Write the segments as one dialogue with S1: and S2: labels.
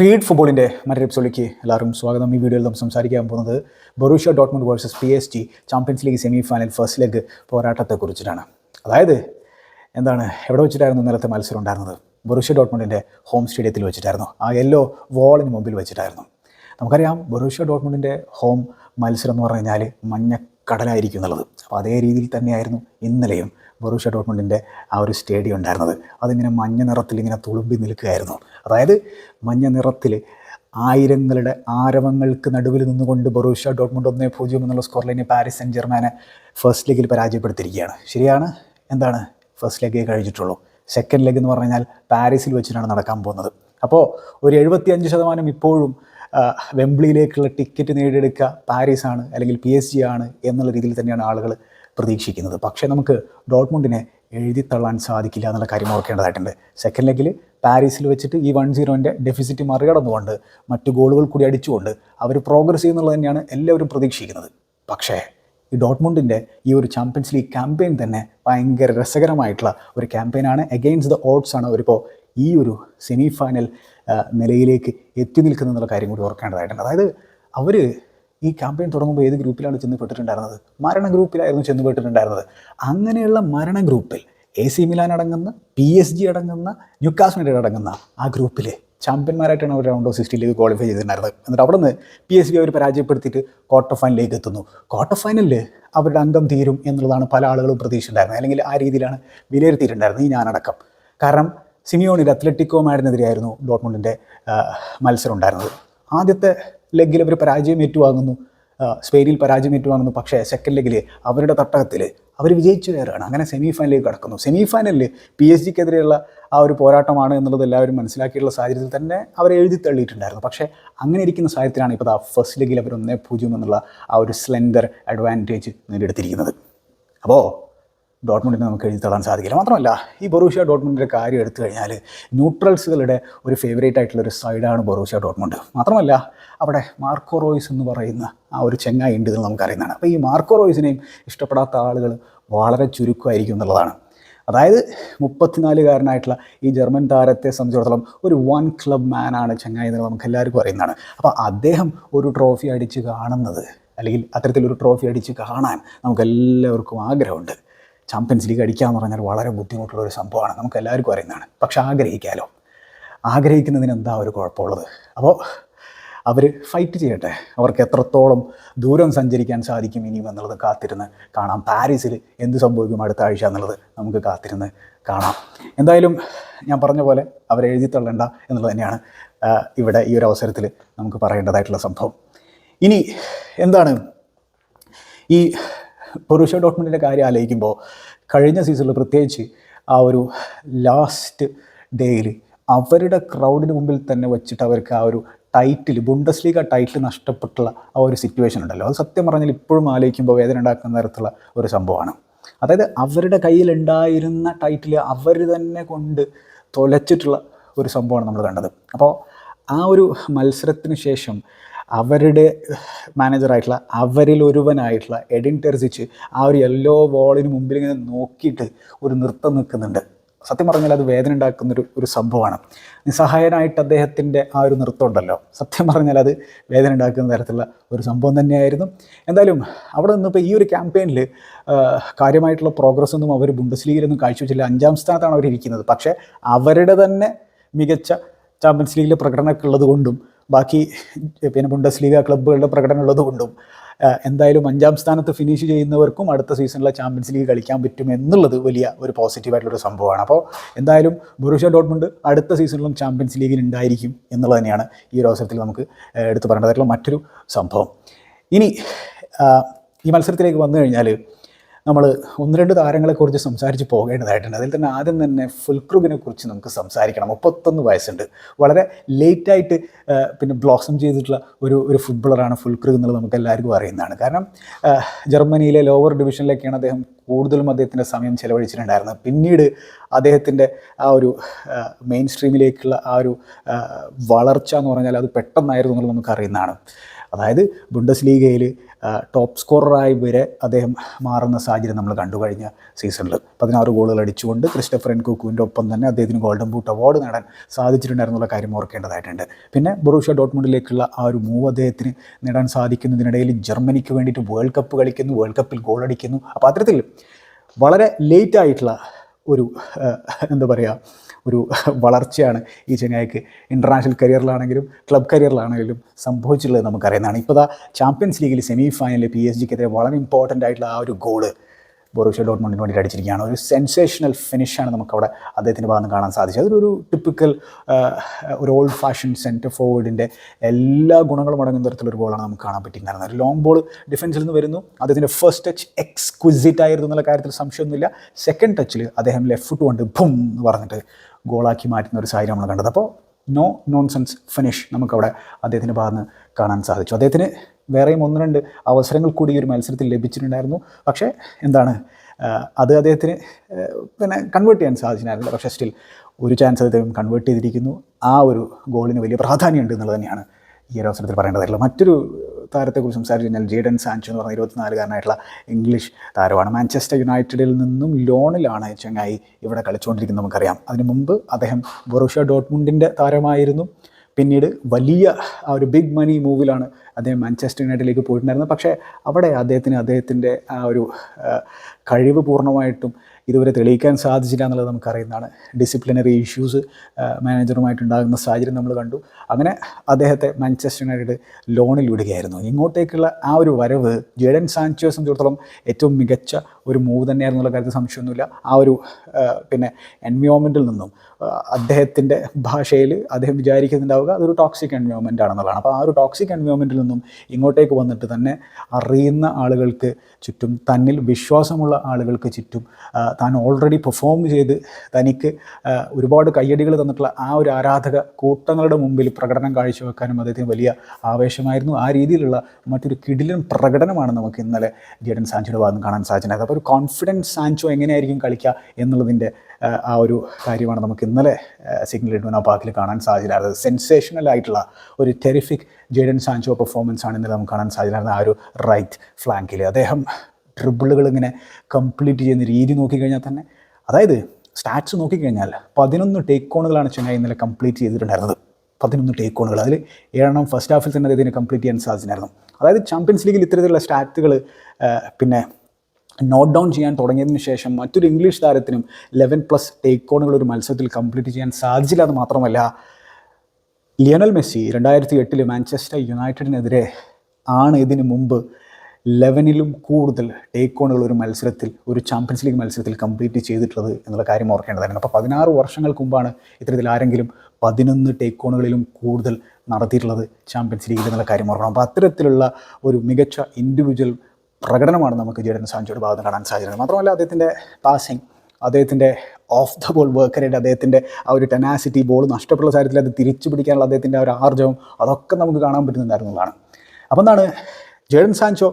S1: Feed ഫുട്ബോളിന്റെ മറ്റൊരു എപ്പിസോഡിലേക്ക് എല്ലാവരും സ്വാഗതം. ഈ വീഡിയോയിൽ നമ്മൾ സംസാരിക്കാൻ പോകുന്നത് Borussia Dortmund versus P S G champions league semi final first leg പോരാട്ടത്തെക്കുറിച്ചിട്ടാണ് അതായത് എന്താണ് എവിടെ വെച്ചിട്ടായിരുന്നു ഇന്നലത്തെ മത്സരം ഉണ്ടായിരുന്നത്? ബൊറൂഷ്യ ഡോട്ട്മുണ്ടിന്റെ ഹോം സ്റ്റേഡിയത്തിൽ വെച്ചിട്ടായിരുന്നു. ആ യെല്ലോ വാളിന് മുമ്പിൽ വെച്ചിട്ടായിരുന്നു. നമുക്കറിയാം ബൊറൂഷ്യ ഡോട്ട്മുണ്ടിന്റെ ഹോം മത്സരം എന്ന് പറഞ്ഞു കഴിഞ്ഞാൽ മഞ്ഞക്കടലായിരിക്കും എന്നുള്ളത്. അപ്പോൾ അതേ രീതിയിൽ തന്നെയായിരുന്നു ഇന്നലെയും ബൊറൂഷ്യ ഡോട്ട്മുണ്ടിന്റെ ആ ഒരു സ്റ്റേഡിയം ഉണ്ടായിരുന്നത്. അതിങ്ങനെ മഞ്ഞ നിറത്തിൽ ഇങ്ങനെ തുളുമ്പി നിൽക്കുകയായിരുന്നു. അതായത് മഞ്ഞ നിറത്തിൽ ആയിരങ്ങളുടെ ആരവങ്ങൾക്ക് നടുവിൽ നിന്നുകൊണ്ട് ബറൂഷ ഡോട്ട്മുണ്ട് ഒന്നേ പൂജ്യം എന്നുള്ള score Paris Saint Germain first ലീഗിൽ പരാജയപ്പെടുത്തിയിരിക്കുകയാണ്. ശരിയാണ്? എന്താണ്? ഫസ്റ്റ് ലെഗേ കഴിഞ്ഞിട്ടുള്ളൂ. സെക്കൻഡ് ലെഗ് എന്ന് പറഞ്ഞാൽ പാരീസിൽ വെച്ചിട്ടാണ് നടക്കാൻ പോകുന്നത്. അപ്പോൾ ഒരു എഴുപത്തി അഞ്ച് ശതമാനം ഇപ്പോഴും വെംബ്ലിയിലേക്കുള്ള ടിക്കറ്റ് നേടിയെടുക്കുക പാരീസാണ് അല്ലെങ്കിൽ പി എസ് ജി ആണ് എന്നുള്ള രീതിയിൽ തന്നെയാണ് ആളുകൾ പ്രതീക്ഷിക്കുന്നത്. പക്ഷേ നമുക്ക് ഡോട്ട്മുണ്ടിനെ എഴുതിത്തള്ളാൻ സാധിക്കില്ല എന്നുള്ള കാര്യം ഓർക്കേണ്ടതായിട്ടുണ്ട്. സെക്കൻഡ് ലെഗിൽ പാരീസിൽ വെച്ചിട്ട് ഈ വൺ സീറോന്റെ ഡെഫിസിറ്റ് മറികടന്നുകൊണ്ട് മറ്റു ഗോളുകൾ കൂടി അടിച്ചുകൊണ്ട് അവർ പ്രോഗ്രസ് ചെയ്യുന്നുള്ളത് തന്നെയാണ് എല്ലാവരും പ്രതീക്ഷിക്കുന്നത്. പക്ഷേ ഈ ഡോട്ട്മുണ്ടിന്റെ ഈ ഒരു ചാമ്പ്യൻസ് ലീഗ് ക്യാമ്പയിൻ തന്നെ ഭയങ്കര രസകരമായിട്ടുള്ള ഒരു ക്യാമ്പയിനാണ് എഗെയിൻസ്റ്റ് ദ ഓഡ്സ് ആണ് അവരിപ്പോൾ ഈ ഒരു സെമി ഫൈനൽ നിലയിലേക്ക് എത്തി നിൽക്കുന്നതെന്നുള്ള കാര്യം കൂടി ഓർക്കേണ്ടതായിട്ടുണ്ട്. അതായത് അവർ ഈ ക്യാമ്പയിൻ തുടങ്ങുമ്പോൾ ഏത് ഗ്രൂപ്പിലാണ് ചെന്ന് പെട്ടിട്ടുണ്ടായിരുന്നത് മരണ ഗ്രൂപ്പിലായിരുന്നു ചെന്ന് പെട്ടിട്ടുണ്ടായിരുന്നത് അങ്ങനെയുള്ള മരണ ഗ്രൂപ്പിൽ എ സി മിലാൻ അടങ്ങുന്ന പി എസ് ജി അടങ്ങുന്ന ന്യൂക്കാസ് യുണൈറ്റഡ് അടങ്ങുന്ന ആ ഗ്രൂപ്പിൽ ചാമ്പ്യന്മാരായിട്ടാണ് അവർ റൗണ്ട് ഓഫ് സിക്സ്റ്റിയിലേക്ക് ക്വാളിഫൈ ചെയ്തിട്ടുണ്ടായിരുന്നത്. എന്നിട്ട് അവിടെ നിന്ന് പി എസ് ബി അവർ പരാജയപ്പെടുത്തിയിട്ട് ക്വാർട്ടർ ഫൈനലിലേക്ക് എത്തുന്നു. ക്വാർട്ടർ ഫൈനലിൽ അവരുടെ അംഗം തീരും എന്നുള്ളതാണ് പല ആളുകളും പ്രതീക്ഷിച്ചിട്ടുണ്ടായിരുന്നത്. അല്ലെങ്കിൽ ആ രീതിയിലാണ് വിലയിരുത്തിയിട്ടുണ്ടായിരുന്നത് ഈ ഞാനടക്കം. കാരണം സിമിയോണിന്റെ അത്ലറ്റിക്കോ മാഡിനെതിരെയായിരുന്നു ഡോട്ട്മുണ്ടിന്റെ മത്സരം ഉണ്ടായിരുന്നത്. ആദ്യത്തെ ലെഗിൽ അവർ പരാജയം ഏറ്റുവാങ്ങുന്നു. സ്പെയിനിൽ പരാജയം ഏറ്റുവാങ്ങുന്നു. പക്ഷേ സെക്കൻഡ് ലെഗിൽ അവരുടെ തട്ടകത്തിൽ അവർ വിജയിച്ചു കയറുകയാണ്. അങ്ങനെ സെമി ഫൈനലിലേക്ക് കടക്കുന്നു. സെമി ഫൈനലിൽ പി എസ് ജിക്കെതിരെയുള്ള ആ ഒരു പോരാട്ടമാണ് എന്നുള്ളത് എല്ലാവരും മനസ്സിലാക്കിയിട്ടുള്ള സാഹചര്യത്തിൽ തന്നെ അവർ എഴുതി തള്ളിയിട്ടുണ്ടായിരുന്നു. പക്ഷേ അങ്ങനെ ഇരിക്കുന്ന സാഹചര്യത്തിലാണ് ഇപ്പോൾ ആ ഫസ്റ്റ് ലെഗിൽ അവർ ഒന്നേ പൂജ്യം എന്നുള്ള ആ ഒരു സ്ലെൻഡർ അഡ്വാന്റേജ് നേടിയെടുത്തിരിക്കുന്നത്. അപ്പോൾ ഡോട്ട്മുണ്ടിനെ നമുക്ക് എഴുതി തള്ളാൻ സാധിക്കില്ല. മാത്രമല്ല ഈ ബൊറൂഷ്യ ഡോട്ട്മുണ്ടിന്റെ കാര്യം എടുത്തു കഴിഞ്ഞാൽ ന്യൂട്രൽസുകളുടെ ഒരു ഫേവറേറ്റ് ആയിട്ടുള്ള ഒരു സൈഡാണ് ബൊറൂഷ്യ ഡോട്ട്മുണ്ട്. മാത്രമല്ല അവിടെ മാർക്കോ റോയ്സ് എന്ന് പറയുന്ന ആ ഒരു ചെങ്ങായി ഉണ്ട് എന്ന് നമുക്കറിയുന്നതാണ്. അപ്പോൾ ഈ മാർക്കോ റോയ്സിനെയും ഇഷ്ടപ്പെടാത്ത ആളുകൾ വളരെ ചുരുക്കമായിരിക്കും എന്നുള്ളതാണ്. അതായത് മുപ്പത്തിനാലുകാരനായിട്ടുള്ള ഈ ജർമ്മൻ താരത്തെ സംബന്ധിച്ചിടത്തോളം ഒരു വൺ ക്ലബ് മാനാണ് ചെങ്ങായി എന്ന് നമുക്ക് എല്ലാവർക്കും അറിയുന്നതാണ്. അപ്പോൾ അദ്ദേഹം ഒരു ട്രോഫി അടിച്ച് കാണുന്നത് അല്ലെങ്കിൽ അത്തരത്തിലൊരു ട്രോഫി അടിച്ച് കാണാൻ നമുക്കെല്ലാവർക്കും ആഗ്രഹമുണ്ട്. ചാമ്പ്യൻസ് ലീഗ് അടിക്കുക എന്ന് പറഞ്ഞാൽ വളരെ ബുദ്ധിമുട്ടുള്ള ഒരു സംഭവമാണ്. നമുക്ക് എല്ലാവർക്കും അറിയുന്നതാണ്. പക്ഷെ ആഗ്രഹിക്കാമല്ലോ ആഗ്രഹിക്കുന്നതിന് എന്താ ഒരു കുഴപ്പമുള്ളത്? അപ്പോൾ അവർ ഫൈറ്റ് ചെയ്യട്ടെ. അവർക്ക് എത്രത്തോളം ദൂരം സഞ്ചരിക്കാൻ സാധിക്കും ഇനിയും എന്നുള്ളത് കാത്തിരുന്ന് കാണാം. പാരീസിൽ എന്ത് സംഭവിക്കും അടുത്ത ആഴ്ച എന്നുള്ളത് നമുക്ക് കാത്തിരുന്ന് കാണാം. എന്തായാലും ഞാൻ പറഞ്ഞ പോലെ അവരെ എഴുതി തള്ളണ്ട എന്നുള്ളത് തന്നെയാണ് ഇവിടെ ഈ ഒരു അവസരത്തിൽ നമുക്ക് പറയേണ്ടതായിട്ടുള്ള സംഭവം. ഇനി എന്താണ്? ഈ പൊറൂഷ്യ ഡോട്ട്മെന്റിന്റെ കാര്യം ആലോചിക്കുമ്പോൾ കഴിഞ്ഞ സീസണിൽ പ്രത്യേകിച്ച് ആ ഒരു ലാസ്റ്റ് ഡേയിൽ അവരുടെ ക്രൗഡിന് മുമ്പിൽ തന്നെ വെച്ചിട്ട് അവർക്ക് ആ ഒരു ടൈറ്റിൽ ബുണ്ടസ് ലീഗ് ആ ടൈറ്റിൽ നഷ്ടപ്പെട്ടുള്ള ആ ഒരു സിറ്റുവേഷൻ ഉണ്ടല്ലോ. അത് സത്യം പറഞ്ഞാൽ ഇപ്പോഴും ആലോചിക്കുമ്പോൾ വേദന ഉണ്ടാക്കുന്ന തരത്തിലുള്ള ഒരു സംഭവമാണ്. അതായത് അവരുടെ കയ്യിലുണ്ടായിരുന്ന ടൈറ്റിൽ അവർ തന്നെ കൊണ്ട് തൊലച്ചിട്ടുള്ള ഒരു സംഭവമാണ് നമ്മൾ കണ്ടത്. അപ്പോൾ ആ ഒരു മത്സരത്തിന് ശേഷം അവരുടെ മാനേജറായിട്ടുള്ള അവരിൽ ഒരുവനായിട്ടുള്ള എഡിൻ ടെർസിച്ച് ആ ഒരു യെല്ലോ വോളിന് മുമ്പിൽ ഇങ്ങനെ നോക്കിയിട്ട് ഒരു നൃത്തം നിൽക്കുന്നുണ്ട്. സത്യം പറഞ്ഞാൽ അത് വേദന ഉണ്ടാക്കുന്നൊരു ഒരു സംഭവമാണ്. നിസ്സഹായനായിട്ട് അദ്ദേഹത്തിന്റെ ആ ഒരു നൃത്തം ഉണ്ടല്ലോ. സത്യം പറഞ്ഞാൽ അത് വേദന ഉണ്ടാക്കുന്ന തരത്തിലുള്ള ഒരു സംഭവം തന്നെയായിരുന്നു. എന്തായാലും അവിടെ നിന്നിപ്പോൾ ഈ ഒരു ക്യാമ്പയിനിൽ കാര്യമായിട്ടുള്ള പ്രോഗ്രസ് ഒന്നും അവർ ബുണ്ടസ് ലീഗിലൊന്നും കാഴ്ചവെച്ചില്ല. അഞ്ചാം സ്ഥാനത്താണ് അവർ ഇരിക്കുന്നത് പക്ഷേ അവരുടെ തന്നെ മികച്ച ചാമ്പ്യൻസ് ലീഗിലെ പ്രകടനമൊക്കെ ഉള്ളത് കൊണ്ടും ബാക്കി പിന്നെ ബുണ്ടസ് ലീഗ ക്ലബ്ബുകളുടെ പ്രകടനം ഉള്ളത് കൊണ്ടും എന്തായാലും അഞ്ചാം സ്ഥാനത്ത് ഫിനിഷ് ചെയ്യുന്നവർക്കും അടുത്ത സീസണിലെ ചാമ്പ്യൻസ് ലീഗ് കളിക്കാൻ പറ്റും എന്നുള്ളത് വലിയ ഒരു പോസിറ്റീവായിട്ടുള്ളൊരു സംഭവമാണ്. അപ്പോൾ എന്തായാലും ബുറുഷ ഡോട്ട്മുണ്ട് അടുത്ത സീസണിലും ചാമ്പ്യൻസ് ലീഗിൽ ഉണ്ടായിരിക്കും എന്നുള്ളത് തന്നെയാണ് ഈ ഒരു അവസരത്തിൽ നമുക്ക് എടുത്തു പറയേണ്ടതായിട്ടുള്ള മറ്റൊരു സംഭവം. ഇനി ഈ മത്സരത്തിലേക്ക് വന്നു കഴിഞ്ഞാൽ നമ്മൾ ഒന്ന് രണ്ട് താരങ്ങളെക്കുറിച്ച് സംസാരിച്ച് പോകേണ്ടതായിട്ടുണ്ട്. അതിൽ തന്നെ ആദ്യം തന്നെ ഫുൽക്രൂഗിനെ കുറിച്ച് നമുക്ക് സംസാരിക്കണം. മുപ്പത്തൊന്ന് വയസ്സുണ്ട്. വളരെ ലേറ്റായിട്ട് പിന്നെ ബ്ലോസം ചെയ്തിട്ടുള്ള ഒരു ഒരു ഫുട്ബോളറാണ് ഫുൽക്രൂഗ് എന്നുള്ളത് നമുക്ക് എല്ലാവർക്കും അറിയുന്നതാണ്. കാരണം ജർമ്മനിയിലെ ലോവർ ഡിവിഷനിലേക്കാണ് അദ്ദേഹം കൂടുതലും അദ്ദേഹത്തിന്റെ സമയം ചെലവഴിച്ചിട്ടുണ്ടായിരുന്നത്. പിന്നീട് അദ്ദേഹത്തിന്റെ ആ ഒരു മെയിൻ സ്ട്രീമിലേക്കുള്ള ആ ഒരു വളർച്ച എന്ന് പറഞ്ഞാൽ അത് പെട്ടെന്നായിരുന്നു എന്നുള്ളത് നമുക്ക് അറിയുന്നതാണ്. അതായത് ബുണ്ടസ് ലീഗയിൽ ടോപ്പ് സ്കോററായി വരെ അദ്ദേഹം മാറുന്ന സാഹചര്യം നമ്മൾ കണ്ടു കഴിഞ്ഞ സീസണിൽ പതിനാറ് ഗോളുകൾ അടിച്ചുകൊണ്ട് ക്രിസ്റ്റഫർ എൻ കുക്കുവിന്റെ ഒപ്പം തന്നെ അദ്ദേഹത്തിന് ഗോൾഡൻ ബൂട്ട് അവാർഡ് നേടാൻ സാധിച്ചിട്ടുണ്ടായിരുന്നുള്ള കാര്യം ഓർക്കേണ്ടതായിട്ടുണ്ട്. പിന്നെ ബൊറൂഷ്യ ഡോട്ട്മുണ്ടിലേക്കുള്ള ആ ഒരു മൂവ് അദ്ദേഹത്തിന് നേടാൻ സാധിക്കുന്നതിനിടയിൽ ജർമ്മനിക്ക് വേണ്ടിയിട്ട് വേൾഡ് കപ്പ് കളിക്കുന്നു വേൾഡ് കപ്പിൽ ഗോൾ അടിക്കുന്നു. അപ്പോൾ അത്തരത്തിൽ വളരെ ലേറ്റ് ആയിട്ടുള്ള ഒരു എന്താ പറയുക ഒരു വളർച്ചയാണ് ഈ ചെങ്ങായിക്ക് ഇന്റർനാഷണൽ കരിയറിലാണെങ്കിലും ക്ലബ് കരിയറിലാണെങ്കിലും സംഭവിച്ചിട്ടുള്ളത് നമുക്കറിയുന്നതാണ്. ഇപ്പോൾ ദാ ചാമ്പ്യൻസ് ലീഗിൽ സെമി ഫൈനലിൽ പി എസ് ജിക്കെതിരെ വളരെ ഇമ്പോർട്ടന്റ് ആയിട്ടുള്ള ആ ഒരു ഗോൾ ബൊറൂഷ്യ ഡോട്ട്മോണ്ടിന് വേണ്ടി അടിച്ചിരിക്കുകയാണ്. ഒരു സെൻസേഷണൽ ഫിനിഷാണ് നമുക്കവിടെ അദ്ദേഹത്തിന്റെ ഭാഗത്ത് നിന്ന് കാണാൻ സാധിച്ചത്. അതൊരു ടിപ്പിക്കൽ ഒരു ഓൾഡ് ഫാഷൻ സെന്റർ ഫോർവേഡിന്റെ എല്ലാ ഗുണങ്ങളും അടങ്ങുന്ന തരത്തിലൊരു ഗോളാണ് നമുക്ക് കാണാൻ പറ്റിയിട്ടുണ്ടായിരുന്നത്. ഒരു ലോങ് ബോൾ ഡിഫൻസിൽ നിന്ന് വരുന്നു. അദ്ദേഹത്തിന്റെ ഫസ്റ്റ് ടച്ച് എക്സ്ക്വിസിറ്റ് ആയിരുന്നു എന്നുള്ള കാര്യത്തിൽ സംശയമൊന്നുമില്ല. സെക്കൻഡ് ടച്ചിൽ അദ്ദേഹം ലെഫ്റ്റ് കൊണ്ട് ഭും എന്ന് പറഞ്ഞിട്ട് ഗോളാക്കി മാറ്റുന്ന ഒരു സാഹചര്യം നമ്മൾ കണ്ടത്. അപ്പോൾ നോ നോൺസെൻസ് ഫിനിഷ് നമുക്കവിടെ അദ്ദേഹത്തിന്റെ ഭാഗത്ത് കാണാൻ സാധിച്ചു. അദ്ദേഹത്തിന് വേറെയും ഒന്ന് രണ്ട് അവസരങ്ങൾ കൂടി ഈ ഒരു മത്സരത്തിൽ ലഭിച്ചിട്ടുണ്ടായിരുന്നു. പക്ഷേ എന്താണ് അത് അദ്ദേഹത്തിന് പിന്നെ കൺവേർട്ട് ചെയ്യാൻ സാധിച്ചിട്ടുണ്ടായിരുന്നില്ല പക്ഷേ സ്റ്റിൽ ഒരു ചാൻസ് അദ്ദേഹം കൺവേർട്ട് ചെയ്തിരിക്കുന്നു. ആ ഒരു ഗോളിന് വലിയ പ്രാധാന്യമുണ്ട് എന്നുള്ളത് തന്നെയാണ് ഈ ഒരു അവസരത്തിൽ പറയേണ്ടതായിട്ടുള്ള മറ്റൊരു താരത്തെക്കുറിച്ച് സംസാരിച്ച് കഴിഞ്ഞാൽ ജേഡൻ സാൻചോ എന്ന് പറഞ്ഞ ഇരുപത്തിനാലുകാരനായിട്ടുള്ള ഇംഗ്ലീഷ് താരമാണ്. മാഞ്ചസ്റ്റർ യുണൈറ്റഡിൽ നിന്നും ലോണിലാണ് ചെങ്ങായി ഇവിടെ കളിച്ചുകൊണ്ടിരിക്കുന്നത് നമുക്കറിയാം. അതിനു മുമ്പ് അദ്ദേഹം ബൊറൂഷ്യ ഡോട്ട്മുണ്ടിന്റെ താരമായിരുന്നു. പിന്നീട് വലിയ ആ ഒരു ബിഗ് മണി മൂവിലാണ് അദ്ദേഹം മാഞ്ചസ്റ്റർ യുണൈറ്റഡിലേക്ക് പോയിട്ടുണ്ടായിരുന്നത്. പക്ഷേ അവിടെ അദ്ദേഹത്തിന് അദ്ദേഹത്തിന്റെ ആ ഒരു കഴിവ് പൂർണമായിട്ടും ഇതുവരെ തെളിയിക്കാൻ സാധിച്ചില്ല എന്നുള്ളത് നമുക്കറിയുന്നതാണ്. ഡിസിപ്ലിനറി ഇഷ്യൂസ് മാനേജറുമായിട്ടുണ്ടാകുന്ന സാഹചര്യം നമ്മൾ കണ്ടു. അങ്ങനെ അദ്ദേഹത്തെ മാഞ്ചസ്റ്റർ യുണൈറ്റഡ് ലോണിൽ വിടുകയായിരുന്നു. ഇങ്ങോട്ടേക്കുള്ള ആ ഒരു വരവ് ജേഡൻ സാൻചോയെ സംബന്ധിച്ചിടത്തോളം ഏറ്റവും മികച്ച ഒരു മൂവ് തന്നെയായിരുന്നുള്ള കാര്യത്തിൽ സംശയമൊന്നുമില്ല. ആ ഒരു പിന്നെ എൻവയോൺമെന്റിൽ നിന്നും അദ്ദേഹത്തിന്റെ ഭാഷയിൽ അദ്ദേഹം വിചാരിക്കുന്നുണ്ടാവുക അതൊരു ടോക്സിക് എൻവയോൺമെന്റ് ആണെന്നുള്ളതാണ്. അപ്പോൾ ആ ഒരു ടോക്സിക് എൻവയോൺമെന്റിൽ നിന്നും ഇങ്ങോട്ടേക്ക് വന്നിട്ട് തന്നെ അറിയുന്ന ആളുകൾക്ക് ചുറ്റും തന്നിൽ വിശ്വാസമുള്ള ആളുകൾക്ക് ചുറ്റും താൻ ഓൾറെഡി പെർഫോം ചെയ്ത് തനിക്ക് ഒരുപാട് കയ്യടികൾ തന്നിട്ടുള്ള ആ ഒരു ആരാധക കൂട്ടങ്ങളുടെ മുമ്പിൽ പ്രകടനം കാഴ്ചവെക്കാനും അദ്ദേഹത്തിന് വലിയ ആവേശമായിരുന്നു. ആ രീതിയിലുള്ള മറ്റൊരു കിടിലൻ പ്രകടനമാണ് നമുക്ക് ഇന്നലെ ജേഡൻ സാഞ്ചിയുടെ ഭാഗം കാണാൻ സാധിച്ചത്. അപ്പോൾ ഒരു കോൺഫിഡൻസ് സാൻചോ എങ്ങനെയായിരിക്കും കളിക്കുക എന്നുള്ളതിന്റെ ആ, ആ ഒരു കാര്യമാണ് നമുക്ക് ഇന്നലെ സിഗ്നൽ ഇഡ്വന പാർക്കിൽ കാണാൻ സാധ്യതയായിരുന്നത് സെൻസേഷണൽ ആയിട്ടുള്ള ഒരു ടെറിഫിക് ജേഡൻ സാൻചോ പെർഫോമൻസ് ആണ് ഇന്നലെ നമുക്ക് കാണാൻ സാധ്യതയായിരുന്നത് ആ ഒരു റൈറ്റ് ഫ്ലാങ്കിൽ അദ്ദേഹം ട്രിബിളുകൾ ഇങ്ങനെ കംപ്ലീറ്റ് ചെയ്യുന്ന രീതി നോക്കിക്കഴിഞ്ഞാൽ തന്നെ അതായത് സ്റ്റാറ്റ്സ് നോക്കിക്കഴിഞ്ഞാൽ പതിനൊന്ന് ടേക്ക് ഓണുകളാണ് ചെന്നൈ ഇന്നലെ കംപ്ലീറ്റ് ചെയ്തിട്ടുണ്ടായിരുന്നത്. പതിനൊന്ന് ടേക്ക് ഓണുകൾ അതിൽ ഏഴെണ്ണം ഫസ്റ്റ് ഹാഫിൽ തന്നെ അദ്ദേഹത്തിന് കംപ്ലീറ്റ് ചെയ്യാൻ സാധിച്ചിട്ടുണ്ടായിരുന്നു അതായത് ചാമ്പ്യൻസ് ലീഗിൽ ഇത്തരത്തിലുള്ള സ്റ്റാറ്റുകൾ പിന്നെ നോട്ട് ഡൗൺ ചെയ്യാൻ തുടങ്ങിയതിന് ശേഷം മറ്റൊരു ഇംഗ്ലീഷ് താരത്തിനും ലെവൻ പ്ലസ് ടേക്ക് ഓണുകൾ ഒരു മത്സരത്തിൽ കംപ്ലീറ്റ് ചെയ്യാൻ സാധിച്ചില്ല എന്ന് മാത്രമല്ല ലിയണൽ മെസ്സി രണ്ടായിരത്തി എട്ടിൽ മാഞ്ചസ്റ്റർ യുണൈറ്റഡിനെതിരെ ആണ് ഇതിനു മുമ്പ് ലെവനിലും കൂടുതൽ ടേക്ക് ഓണുകൾ ഒരു മത്സരത്തിൽ ഒരു ചാമ്പ്യൻസ് ലീഗ് മത്സരത്തിൽ കംപ്ലീറ്റ് ചെയ്തിട്ടുള്ളത് എന്നുള്ള കാര്യം ഓർക്കേണ്ടതായിരുന്നു. അപ്പോൾ പതിനാറ് വർഷങ്ങൾക്ക് മുമ്പാണ് ഇത്തരത്തിൽ ആരെങ്കിലും പതിനൊന്ന് ടേക്ക് ഓണുകളിലും കൂടുതൽ നടത്തിയിട്ടുള്ളത് ചാമ്പ്യൻസ് ലീഗിൽ എന്നുള്ള കാര്യം ഓർക്കണം. അപ്പോൾ അത്തരത്തിലുള്ള ഒരു മികച്ച ഇൻഡിവിജ്വൽ പ്രകടനമാണ് നമുക്ക് ജേഡൻ സാഞ്ചോയുടെ ഭാഗത്ത് കാണാൻ സാധിക്കുന്നത് മാത്രമല്ല അദ്ദേഹത്തിന്റെ പാസിങ് അദ്ദേഹത്തിന്റെ off the ball work rate അദ്ദേഹത്തിന്റെ ആ ഒരു ടെനാസിറ്റി ബോൾ നഷ്ടപ്പെട്ട സാഹചര്യത്തിൽ അത് തിരിച്ചു പിടിക്കാനുള്ള അദ്ദേഹത്തിന്റെ ആ ഒരു ആർജവം അതൊക്കെ നമുക്ക് കാണാൻ പറ്റുന്നുണ്ടായിരുന്നതാണ് അപ്പോൾ എന്താണ് ജേഡൻ സാൻചോ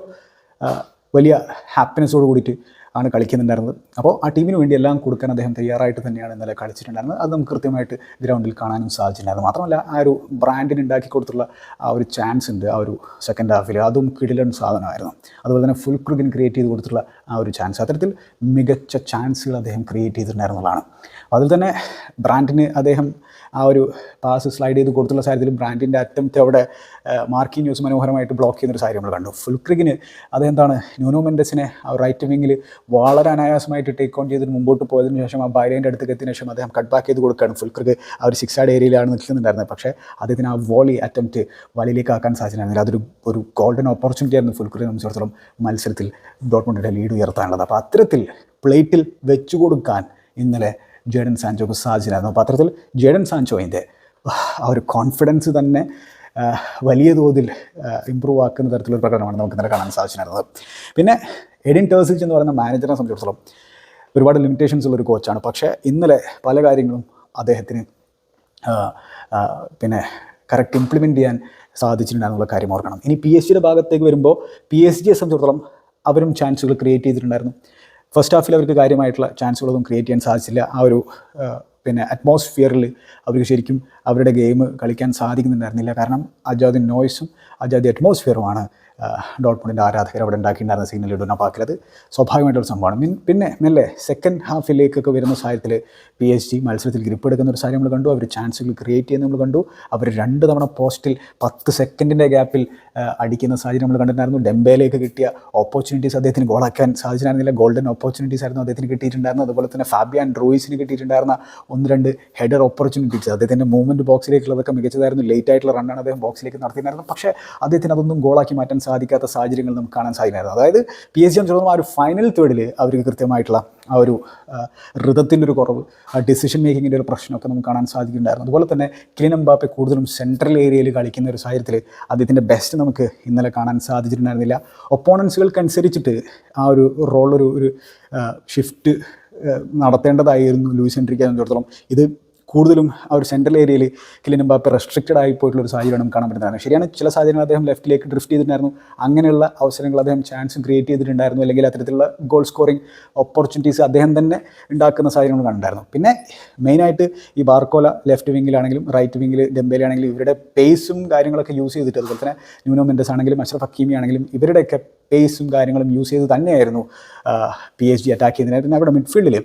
S1: വലിയ ഹാപ്പിനെസ്സോട് കൂടിയിട്ട് ആണ് കളിക്കുന്നുണ്ടായിരുന്നത്. അപ്പോൾ ആ ടീമിന് വേണ്ടി എല്ലാം കൊടുക്കാൻ അദ്ദേഹം തയ്യാറായിട്ട് തന്നെയാണ് ഇന്നലെ കളിച്ചിട്ടുണ്ടായിരുന്നത്. അത് നമുക്ക് കൃത്യമായിട്ട് ഗ്രൗണ്ടിൽ കാണാനും സാധിച്ചിട്ടുണ്ടായിരുന്നു മാത്രമല്ല ആ ഒരു ബ്രാൻഡിന് ഉണ്ടാക്കി കൊടുത്തുള്ള ആ ഒരു ചാൻസ് ഉണ്ട് ആ ഒരു സെക്കൻഡ് ഹാഫിൽ അതും കിടിലൻ സാധനമായിരുന്നു. അതുപോലെ തന്നെ ഫുൾ ക്രിക്കിന് ക്രിയേറ്റ് ചെയ്ത് കൊടുത്തുള്ള ആ ഒരു ചാൻസ് അത്തരത്തിൽ മികച്ച ചാൻസുകൾ അദ്ദേഹം ക്രിയേറ്റ് ചെയ്തിട്ടുണ്ടായിരുന്നതാണ് അതിൽ തന്നെ ബ്രാൻഡിന് അദ്ദേഹം ആ ഒരു പാസ് സ്ലൈഡ് ചെയ്ത് കൊടുത്തുള്ള സാഹചര്യത്തിൽ ബ്രാൻഡിന്റെ അറ്റംപ്റ്റ് അവിടെ മാർക്കി ന്യൂസ് മനോഹരമായിട്ട് ബ്ലോക്ക് ചെയ്യുന്നൊരു സാഹചര്യം നമ്മൾ കണ്ടു. ഫുൾ ക്രിക്കിന് അതെന്താണ്? ന്യൂനോ ആ റൈറ്റ് വിങ്ങിൽ വളരെ അനായാസമായിട്ട് ടേക്ക് ഓൺ ചെയ്തിട്ട് മുമ്പോട്ട് പോയതിന് ശേഷം ആ ബൈലൈന്റെ അടുത്തേക്ക് എത്തിയതിനു ശേഷം അദ്ദേഹം കട്ട് ബാക്ക് ചെയ്ത് കൊടുക്കുകയാണ്. ഫുൾ ക്രിക്ക് ആ ഒരു സിക്സ് ആഡ് ഏരിയയിലാണ് നിൽക്കുന്നുണ്ടായിരുന്നത്. പക്ഷേ അദ്ദേഹത്തിന് ആ വോളി അറ്റംപ്റ്റ് വലിയിലേക്ക് ആക്കാൻ സാധിച്ചിട്ടുണ്ടായിരുന്നില്ല അതൊരു ഒരു ഗോൾഡൻ ഓപ്പർച്യൂണിറ്റി ആയിരുന്നു ഫുൾ ക്രിക്കിനെ സംബന്ധിച്ചിടത്തോളം മത്സരത്തിൽ ഡോട്ട്മുണ്ടിന്റെ ലീഡ് ഉയർത്താനുള്ളത്. അപ്പോൾ അത്തരത്തിൽ പ്ലേറ്റിൽ വെച്ചു കൊടുക്കാൻ ഇന്നലെ ജേഡൻ സാൻചോക്ക് അപ്പോൾ അത്തരത്തിൽ ജേഡൻ സാൻചോയിന്റെ ആ ഒരു കോൺഫിഡൻസ് തന്നെ വലിയ തോതിൽ ഇമ്പ്രൂവ് ആക്കുന്ന തരത്തിലൊരു പ്രകടനമാണ് നമുക്ക് ഇന്നലെ കാണാൻ സാധിച്ചിരുന്നത്. പിന്നെ എഡിൻ ടേഴ്സിച്ച് എന്ന് പറയുന്ന മാനേജറിനെ സംബന്ധിച്ചിടത്തോളം ഒരുപാട് ലിമിറ്റേഷൻസ് ഉള്ളൊരു കോച്ചാണ് പക്ഷേ ഇന്നലെ പല കാര്യങ്ങളും അദ്ദേഹത്തിന് പിന്നെ കറക്റ്റ് ഇംപ്ലിമെന്റ് ചെയ്യാൻ സാധിച്ചിട്ടുണ്ടെന്നുള്ള കാര്യം ഓർക്കണം. ഇനി പി എസ് ജിയുടെ ഭാഗത്തേക്ക് വരുമ്പോൾ പി എസ് ജിയെ സംബന്ധിച്ചിടത്തോളം അവരും ചാൻസുകൾ ക്രിയേറ്റ് ചെയ്തിട്ടുണ്ടായിരുന്നു. ഫസ്റ്റ് ഹാഫിൽ അവർക്ക് കാര്യമായിട്ടുള്ള ചാൻസുകളൊന്നും ക്രിയേറ്റ് ചെയ്യാൻ സാധിച്ചില്ല. ആ ഒരു പിന്നെ അറ്റ്മോസ്ഫിയറിൽ അവർക്ക് ശരിക്കും അവരുടെ ഗെയിം കളിക്കാൻ സാധിക്കുന്നുണ്ടായിരുന്നില്ല. കാരണം അജാദി നോയ്സും അജാദി അറ്റ്മോസ്ഫിയറുമാണ് ഡോട്ട്മുണ്ടിന്റെ ആരാധകർ അവിടെ ഉണ്ടാക്കിയിട്ടുണ്ടായിരുന്ന സിഗ്നൽ ഇടുന്ന പാക്കിലത് സ്വാഭാവികമായിട്ടൊരു സംഭവമാണ്. പിന്നെ മെല്ലെ സെക്കൻഡ് ഹാഫിലേക്കൊക്കെ വരുന്ന സാഹചര്യത്തിൽ പി എച്ച് ഡി മത്സരത്തിൽ ഗ്രിപ്പ് എടുക്കുന്ന ഒരു സാഹചര്യം നമ്മൾ കണ്ടു. അവർ ചാൻസുകൾ ക്രിയേറ്റ് ചെയ്യുന്ന നമ്മൾ കണ്ടു. അവർ രണ്ട് തവണ പോസ്റ്റിൽ പത്ത് സെക്കൻഡിന്റെ ഗ്യാപ്പിൽ അടിക്കുന്ന സാഹചര്യം നമ്മൾ കണ്ടിട്ടുണ്ടായിരുന്നു. ഡെമ്പയിലേക്ക് കിട്ടിയ ഓപ്പർച്യൂണിറ്റീസ് അദ്ദേഹത്തിന് ഗോളാക്കാൻ സാധിച്ചിട്ടുണ്ടായിരുന്നില്ല ഗോൾഡൻ ഓപ്പർച്യൂണിറ്റീസ് ആയിരുന്നു അദ്ദേഹത്തിന് കിട്ടിയിട്ടുണ്ടായിരുന്നത്. അതുപോലെ തന്നെ ഫാബിയാൻ റോയിസിന് കിട്ടിയിട്ടുണ്ടായിരുന്ന ഒന്ന് രണ്ട് ഹെഡർ ഓപ്പർച്യൂണിറ്റീസ് അദ്ദേഹത്തിന്റെ മൂവ്മെന്റ് ബോക്സിലേക്കുള്ളതൊക്കെ മികച്ചതായിരുന്നു. ലേറ്റ് ആയിട്ടുള്ള റണ്ണാണ് അദ്ദേഹം ബോക്സിലേക്ക് നടത്തിയിട്ടുണ്ടായിരുന്നത്. പക്ഷേ അദ്ദേഹത്തിന് അതൊന്നും ഗോളാക്കി മാറ്റാൻ സാധിക്കാത്ത സാഹചര്യങ്ങൾ നമുക്ക് കാണാൻ സാധിക്കുന്നതായിരുന്നു. അതായത് പി എസ് ജി സംബന്ധിച്ചിടത്തോളം ആ ഒരു ഫൈനൽ തേർഡിൽ അവർക്ക് കൃത്യമായിട്ടുള്ള ആ ഒരു ഋതത്തിന്റെ ഒരു കുറവ് ആ ഡിസിഷൻ മേക്കിങ്ങിന്റെ ഒരു പ്രശ്നമൊക്കെ നമുക്ക് കാണാൻ സാധിക്കുന്നുണ്ടായിരുന്നു. അതുപോലെ തന്നെ കിലിൻ എംബാപ്പെ കൂടുതലും സെൻട്രൽ ഏരിയയിൽ കളിക്കുന്ന ഒരു സാഹചര്യത്തിൽ അദ്ദേഹത്തിന്റെ ബെസ്റ്റ് നമുക്ക് ഇന്നലെ കാണാൻ സാധിച്ചിട്ടുണ്ടായിരുന്നില്ല. ഒപ്പോണൻസുകൾക്കനുസരിച്ചിട്ട് ആ ഒരു റോളൊരു ഒരു ഷിഫ്റ്റ് നടത്തേണ്ടതായിരുന്നു ലൂയിസ് എൻട്രിക്ക് സംബന്ധിച്ചിടത്തോളം ഇത് കൂടുതലും ആ ഒരു സെൻട്രൽ ഏരിയയിൽ കിലിൻ എംബാപ്പെ റെസ്ട്രിക്റ്റഡ് ആയി പോയിട്ടുള്ള ഒരു സാഹചര്യം നമുക്ക് കാണാൻ പറ്റുന്നതാണ്. ശരിയാണ് ചില സാഹചര്യങ്ങൾ അദ്ദേഹം ലെഫ്റ്റിലേക്ക് ഡ്രിഫ്റ്റ് ചെയ്തിട്ടുണ്ടായിരുന്നു. അങ്ങനെയുള്ള അവസരങ്ങൾ അദ്ദേഹം ചാൻസും ക്രിയേറ്റ് ചെയ്തിട്ടുണ്ടായിരുന്നു. അല്ലെങ്കിൽ അത്തരത്തിലുള്ള ഗോൾ സ്കോറിങ് ഓപ്പർച്യൂണിറ്റീസ് അദ്ദേഹം തന്നെ ഉണ്ടാക്കുന്ന സാഹചര്യങ്ങൾ കണ്ടായിരുന്നു പിന്നെ മെയിനായിട്ട് ഈ ബാർക്കോല ലെഫ്റ്റ് വിങ്ങിലാണെങ്കിലും റൈറ്റ് വിങ്ങിൽ ഡെമ്പേലാണെങ്കിലും ഇവരുടെ പേസും കാര്യങ്ങളൊക്കെ യൂസ് ചെയ്തിട്ട് അതുപോലെ തന്നെ ന്യൂനോ മെൻഡസ് ആണെങ്കിലും അഷ്റഫ് ഹക്കീമി ആണെങ്കിലും ഇവരുടെയൊക്കെ പേസും കാര്യങ്ങളും യൂസ് ചെയ്ത് തന്നെയായിരുന്നു പി എച്ച് ഡി അറ്റാക്ക് ചെയ്യുന്നതിനായിട്ട് പിന്നെ അവിടെ മിഡ്ഫീൽഡിൽ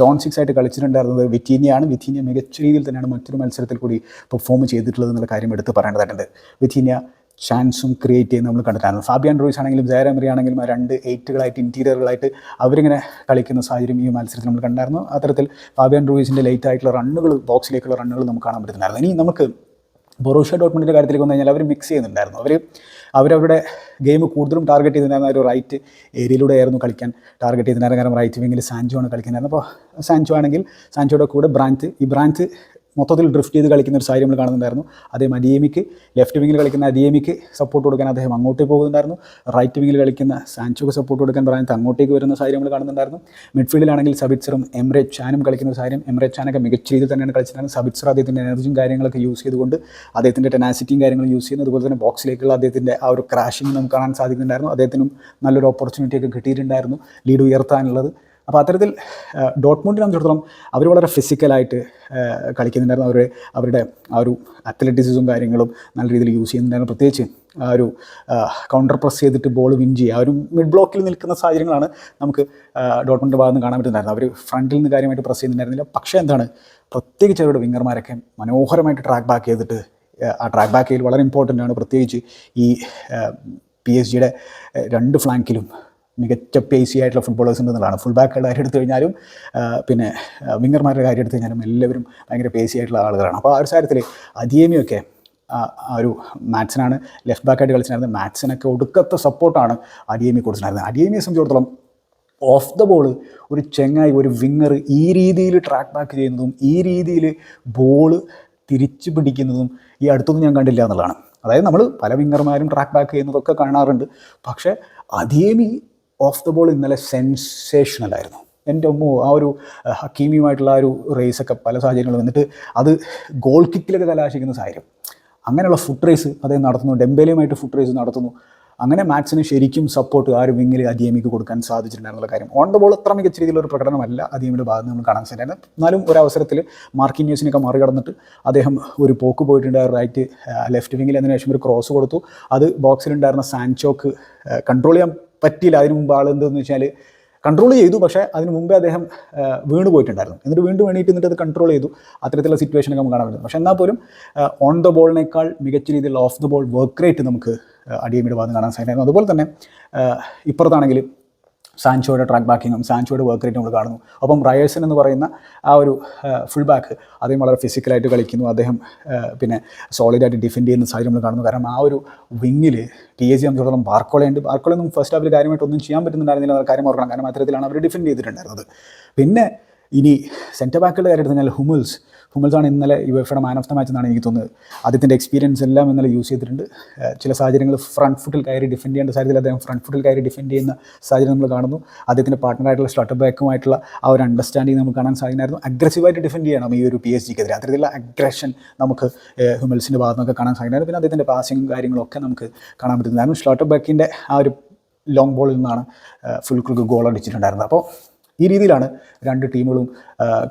S1: ലോൺ സിക്സ് ആയിട്ട് കളിച്ചിട്ടുണ്ടായിരുന്നത് വിറ്റീനിയാണ്. വിറ്റീനിയ മികച്ച രീതിയിൽ തന്നെയാണ് മറ്റൊരു മത്സരത്തിൽ കൂടി പെർഫോം ചെയ്തിട്ടുള്ളത് എന്നുള്ള കാര്യം എടുത്ത് പറയേണ്ടതായിട്ടുണ്ട് വിറ്റീനിയ ചാൻസും ക്രിയേറ്റ് ചെയ്യുന്ന നമ്മൾ കണ്ടിട്ടായിരുന്നു ഫാബിയാൻ റോയ്സ് ആണെങ്കിലും ജയരാമറി ആണെങ്കിലും ആ രണ്ട് എയ്റ്റുകളായിട്ട് ഇന്റീരിയറുകളായിട്ട് അവരിങ്ങനെ കളിക്കുന്ന സാഹചര്യം ഈ മത്സരത്തിൽ നമ്മൾ കണ്ടായിരുന്നു. അത്തരത്തിൽ ഫാബിയാൻ റോയ്സിന്റെ ലേറ്റ് ആയിട്ടുള്ള റണ്ണുകൾ ബോക്സിലേക്കുള്ള റണ്ണുകൾ നമുക്ക് കാണാൻ പറ്റുന്നുണ്ടായിരുന്നു ഇനി നമുക്ക് ബൊറോഷ ഡോട്ട്മെന്റിന്റെ കാര്യത്തിലേക്ക് വന്നു കഴിഞ്ഞാൽ അവർ മിക്സ് ചെയ്യുന്നുണ്ടായിരുന്നു. അവർ അവരവരുടെ ഗെയിം കൂടുതലും ടാർഗറ്റ് ചെയ്തിട്ടുണ്ടായിരുന്ന ഒരു റൈറ്റ് ഏരിയയിലൂടെ ആയിരുന്നു കളിക്കാൻ ടാർഗറ്റ് ചെയ്തിട്ടുണ്ടായിരുന്നു കാരണം റൈറ്റ് വിങ്ങിൽ സാൻജോ ആണ് കളിക്കുന്നുണ്ടായിരുന്നത് അപ്പോൾ സാൻജോ ആണെങ്കിൽ സാൻജോയുടെ കൂടെ ബ്രാഞ്ച് ഈ ബ്രാഞ്ച് മൊത്തത്തിൽ ഡ്രിഫ്റ്റ് ചെയ്ത് കളിക്കുന്ന ഒരു സാഹചര്യം നമ്മൾ കാണുന്നുണ്ടായിരുന്നു. അദ്ദേഹം അഡിയമിക്ക് ലെഫ്റ്റ് വിങ്ങിൽ കളിക്കുന്ന അഡിയമിക്ക് സപ്പോർട്ട് കൊടുക്കാൻ അദ്ദേഹം അങ്ങോട്ടേക്ക് പോകുന്നുണ്ടായിരുന്നു. റൈറ്റ് വിങ്ങിൽ കളിക്കുന്ന സാൻചോക്ക് സപ്പോർട്ട് കൊടുക്കാൻ പറയുന്നത് അങ്ങോട്ടേക്ക് വരുന്ന സാഹചര്യം നമ്മൾ കാണുന്നുണ്ടായിരുന്നു. മിഡ്ഫീൽഡിലാണെങ്കിൽ സബിത്സറും എംറെ ചാനും കളിക്കുന്ന ഒരു സാഹചര്യം. എംറെ ചാനൊക്കെ മികച്ച രീതിയിൽ തന്നെയാണ് കളിച്ചിട്ടുണ്ടായിരുന്നത്. സബിത്സർ അദ്ദേഹത്തിന്റെ എനർജിയും കാര്യങ്ങളൊക്കെ യൂസ് ചെയ്തുകൊണ്ട് അദ്ദേഹത്തിന്റെ ടെനാസിറ്റിയും കാര്യങ്ങളും യൂസ് ചെയ്യുന്നത് അതുപോലെ തന്നെ ബോക്സിലേക്കുള്ള അദ്ദേഹത്തിന്റെ ആ ഒരു ക്രാഷിംഗ് നമുക്ക് കാണാൻ സാധിക്കുന്നുണ്ടായിരുന്നു. അദ്ദേഹത്തിനും നല്ലൊരു ഓപ്പർച്യൂണിറ്റിയൊക്കെ കിട്ടിയിട്ടുണ്ടായിരുന്നു. ലീഡ് ഉയർത്താനുള്ളത്. അപ്പോൾ അത്തരത്തിൽ ഡോട്ട്മുണ്ടിനെ സംബന്ധിച്ചിടത്തോളം അവർ വളരെ ഫിസിക്കലായിട്ട് കളിക്കുന്നുണ്ടായിരുന്നു. അവർ അവരുടെ ആ ഒരു അത്ലറ്റിസിസും കാര്യങ്ങളും നല്ല രീതിയിൽ യൂസ് ചെയ്യുന്നുണ്ടായിരുന്നു. പ്രത്യേകിച്ച് ആ ഒരു കൗണ്ടർ പ്രസ് ചെയ്തിട്ട് ബോൾ വിൻ ചെയ്യുക ആ ഒരു മിഡ് ബ്ലോക്കിൽ നിൽക്കുന്ന സാഹചര്യങ്ങളാണ് നമുക്ക് ഡോട്ട്മുണ്ടിന്റെ ഭാഗത്ത് കാണാൻ പറ്റുന്നുണ്ടായിരുന്നു അവർ ഫ്രണ്ടിൽ നിന്ന് കാര്യമായിട്ട് പ്രസ് ചെയ്യുന്നുണ്ടായിരുന്നില്ല. പക്ഷേ എന്താണ് പ്രത്യേകിച്ച് അവരുടെ വിങ്ങർമാരൊക്കെ മനോഹരമായിട്ട് ട്രാക്ക് ബാക്ക് ചെയ്തിട്ട് ആ ട്രാക്ക് ബാക്ക് ചെയ്യൽ വളരെ ഇമ്പോർട്ടന്റ് ആണ്. പ്രത്യേകിച്ച് ഈ പി എസ് ജിയുടെ രണ്ട് ഫ്ലാങ്കിലും മികച്ച പേസി ആയിട്ടുള്ള ഫുട്ബോളേഴ്സ് ഉണ്ടെന്നുള്ളതാണ്. ഫുൾ ബാക്കുകളുടെ കാര്യം എടുത്തു കഴിഞ്ഞാലും പിന്നെ വിങ്ങർമാരുടെ കാര്യം എടുത്തു കഴിഞ്ഞാലും എല്ലാവരും ഭയങ്കര പേസി ആയിട്ടുള്ള ആളുകളാണ്. അപ്പോൾ ആ ഒരു കാര്യത്തിൽ അധിയമിയൊക്കെ ആ ഒരു മാത്സിനാണ് ലെഫ്റ്റ് ബാക്കായിട്ട് കളിച്ചിട്ടുണ്ടായിരുന്നത് മാത്സിനൊക്കെ ഒടുക്കത്തെ സപ്പോർട്ടാണ് അടിയേമി കൊടുത്തിട്ടുണ്ടായിരുന്നത്. അടിയേമിയെ സംബന്ധിച്ചിടത്തോളം ഓഫ് ദ ബോൾ ഒരു ചെങ്ങായി ഒരു വിങ്ങർ ഈ രീതിയിൽ ട്രാക്ക് ബാക്ക് ചെയ്യുന്നതും ഈ രീതിയിൽ ബോൾ തിരിച്ചു പിടിക്കുന്നതും ഈ അടുത്തൊന്നും ഞാൻ കണ്ടില്ല എന്നുള്ളതാണ്. അതായത് നമ്മൾ പല വിങ്ങർമാരും ട്രാക്ക് ബാക്ക് ചെയ്യുന്നതൊക്കെ കാണാറുണ്ട്. പക്ഷേ ഈ ഓഫ് ദ ബോൾ ഇന്നലെ സെൻസേഷണലായിരുന്നു എന്റെ ഒമ്മോ ആ ഒരു ഹക്കീമിയുമായിട്ടുള്ള ആ ഒരു റേസൊക്കെ പല സാഹചര്യങ്ങളും വന്നിട്ട് അത് ഗോൾ കിക്കിലൊക്കെ കലാശിക്കുന്ന സാഹചര്യം. അങ്ങനെയുള്ള ഫുഡ് റേസ് അദ്ദേഹം നടത്തുന്നു ഡെമ്പേലയുമായിട്ട് ഫുഡ് റേസ് നടത്തുന്നു. അങ്ങനെ മാത്സിന് ശരിക്കും സപ്പോർട്ട് ആ ഒരു വിങ്ങിൽ അദിയമിക്ക് കൊടുക്കാൻ സാധിച്ചിട്ടുണ്ടായിരുന്നുള്ള കാര്യം. ഓൺ ദ ബോൾ അത്ര മികച്ച രീതിയിലുള്ള ഒരു പ്രകടനമല്ല അധിയമിയുടെ ഭാഗത്ത് നമ്മൾ കാണാൻ സാധിക്കുന്നത് എന്നാലും ഒരു അവസരത്തിൽ മാർക്കിന്യൂസിനൊക്കെ മറികടന്നിട്ട് അദ്ദേഹം ഒരു പോക്ക് പോയിട്ടുണ്ട് റൈറ്റ് ലെഫ്റ്റ് വിങ്ങിൽ അതിനുശേഷം ഒരു ക്രോസ് കൊടുത്തു. അത് ബോക്സിലുണ്ടായിരുന്ന സാൻചോക്ക് കൺട്രോൾ ചെയ്യാൻ പറ്റിയില്ല. അതിന് മുമ്പ് ആൾ എന്തെന്ന് വെച്ചാൽ കൺട്രോൾ ചെയ്തു. പക്ഷേ അതിന് മുമ്പേ അദ്ദേഹം വീണ് പോയിട്ടുണ്ടായിരുന്നു. എന്നിട്ട് വീണ്ടും വേണ്ടിയിട്ട് എന്നിട്ട് അത് കൺട്രോൾ ചെയ്തു. അത്തരത്തിലുള്ള സിറ്റുവേഷനൊക്കെ നമുക്ക് കാണാൻ പറ്റും. പക്ഷേ എന്നാൽ പോലും ഓൺ ദ ബോളിനേക്കാൾ മികച്ച രീതിയിലുള്ള off the ball work rate നമുക്ക് അടിയമിയുടെ ഭാഗത്ത് കാണാൻ സാധിക്കുന്നു അതുപോലെ തന്നെ ഇപ്പുറത്താണെങ്കിൽ സാൻചോയുടെ ട്രാക്ക് ബാക്കിങ്ങും സാൻചോയുടെ വർക്ക് റേറ്റ് നമ്മൾ കാണുന്നു. ഒപ്പം റയേഴ്സൺ എന്ന് പറയുന്ന ആ ഒരു ഫുൾ ബാക്ക് അദ്ദേഹം വളരെ ഫിസിക്കലായിട്ട് കളിക്കുന്നു. അദ്ദേഹം പിന്നെ സോളിഡായിട്ട് ഡിഫെൻഡ് ചെയ്യുന്ന സാഹചര്യം നമ്മൾ കാണുന്നു. കാരണം ആ ഒരു വിങ്ങിൽ പി എസ് ജി സംബന്ധിച്ചിടത്തോളം ബാർക്കോളയുണ്ട് ബാർക്കോളൊന്നും ഫസ്റ്റ് ഹാഫിൽ കാര്യമായിട്ട് ഒന്നും ചെയ്യാൻ പറ്റുന്നുണ്ടായിരുന്നില്ല കാര്യം ഓർക്കണം. കാരണം അത്തരത്തിലാണ് അവർ ഡിഫെൻഡ് ചെയ്തിട്ടുണ്ടായിരുന്നത്. പിന്നെ ഇനി സെന്റർ ബാക്കുകളുടെ കാര്യം എടുത്തു കഴിഞ്ഞാൽ ഹുമൽസ് ഹുമൽസ് ആണ് ഇന്നലെ യുഎഫയുടെ മാൻ ഓഫ് ദ മാച്ച് എന്നാണ് എനിക്ക് തോന്നുന്നത്. അദ്ദേഹത്തിന്റെ എക്സ്പീരിയൻസ് എല്ലാം ഇന്നലെ യൂസ് ചെയ്തിട്ടുണ്ട്. ചില സാഹചര്യങ്ങൾ ഫ്രണ്ട് ഫുട്ടിൽ കയറി ഡിഫെൻഡ് ചെയ്യേണ്ട സാഹചര്യത്തിൽ അദ്ദേഹം ഫ്രണ്ട് ഫുട്ടിൽ കയറി ഡിഫെൻഡ് ചെയ്യുന്ന സാഹചര്യം നമ്മൾ കാണുന്നു. അദ്ദേഹത്തിന്റെ പാർട്ട്ണറായിട്ടുള്ള സ്റ്റാർട്ട് ബാക്കുമായിട്ടുള്ള ആ ഒരു അണ്ടർസ്റ്റാൻഡിങ് നമുക്ക് കാണാൻ സാധിക്കുമായിരുന്നു അഗ്രസീവായിട്ട് ഡിഫെൻഡ് ചെയ്യണം ഈ ഒരു പി എസ് ജിക്കെതിരെ അത്തരത്തിലുള്ള അഗ്രഷൻ നമുക്ക് ഹുമൽസിന്റെ ഭാഗത്ത് കാണാൻ സാധിക്കുമായിരുന്നു പിന്നെ അദ്ദേഹത്തിന്റെ പാസിങ്ങും കാര്യങ്ങളൊക്കെ നമുക്ക് കാണാൻ പറ്റുന്നതായിരുന്നു. സ്ലോട്ടർ ബാക്കിന്റെ ആ ഒരു ലോങ് ബോളിൽ നിന്നാണ് ഫുൾ ക്രിക്ക് ഗോൾ അടിച്ചിട്ടുണ്ടായിരുന്നത്. അപ്പോൾ ഈ രീതിയിലാണ് രണ്ട് ടീമുകളും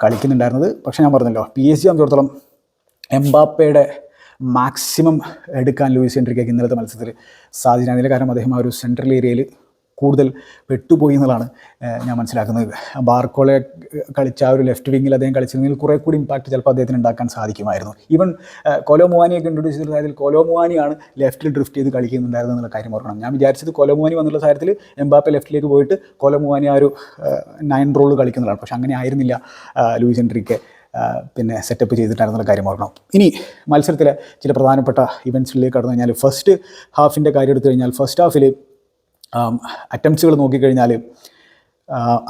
S1: കളിക്കുന്നുണ്ടായിരുന്നത്. പക്ഷേ ഞാൻ പറഞ്ഞല്ലോ പി എസ് ജി സംബന്ധിച്ചിടത്തോളം എംബാപ്പയുടെ മാക്സിമം എടുക്കാൻ ലൂയിസ് എൻട്രിക്കൊക്കെ ഇന്നലത്തെ മത്സരത്തിൽ സാധിച്ചിരുന്നില്ല കാരണം അദ്ദേഹം ആ ഒരു സെൻട്രൽ ഏരിയയിൽ കൂടുതൽ പെട്ടുപോയി എന്നുള്ളതാണ് ഞാൻ മനസ്സിലാക്കുന്നത്. ബാർക്കോളെ കളിച്ച ആ ഒരു ലെഫ്റ്റ് വിങ്ങിൽ അദ്ദേഹം കളിച്ചിരുന്നെങ്കിൽ കുറേ കൂടി ഇമ്പാക്റ്റ് ചിലപ്പോൾ അദ്ദേഹത്തിന് ഉണ്ടാക്കാൻ സാധിക്കുമായിരുന്നു. ഈവൻ കൊലോമുവാനിയൊക്കെ ഇൻട്രൊഡ്യൂസ് ചെയ്ത കാര്യത്തിൽ കൊലോമുവാനിയാണ് ലെഫ്റ്റിൽ ഡ്രിഫ്റ്റ് ചെയ്ത് കളിക്കുന്നുണ്ടായിരുന്നു എന്നുള്ള കാര്യം ഓർക്കണം. ഞാൻ വിചാരിച്ചത് കൊലോമുവാനി വന്നുള്ള കാര്യത്തിൽ എംബാപ്പെ ലെഫ്റ്റിലേക്ക് പോയിട്ട് കൊലോമുവാനി ആ ഒരു നയൻ റോൾ കളിക്കുന്നതാണ്. പക്ഷെ അങ്ങനെ ആയിരുന്നില്ല ലൂയിസ് എൻട്രിക്ക് പിന്നെ സെറ്റപ്പ് ചെയ്തിട്ടായിരുന്നുള്ള കാര്യം ഓർക്കണം. ഇനി മത്സരത്തിലെ ചില പ്രധാനപ്പെട്ട ഇവന്റ്സിലേക്ക് കടന്നു കഴിഞ്ഞാൽ ഫസ്റ്റ് ഹാഫിന്റെ കാര്യം എടുത്തു കഴിഞ്ഞാൽ ഫസ്റ്റ് ഹാഫിൽ അറ്റംപ്റ്റ്സുകൾ നോക്കിക്കഴിഞ്ഞാൽ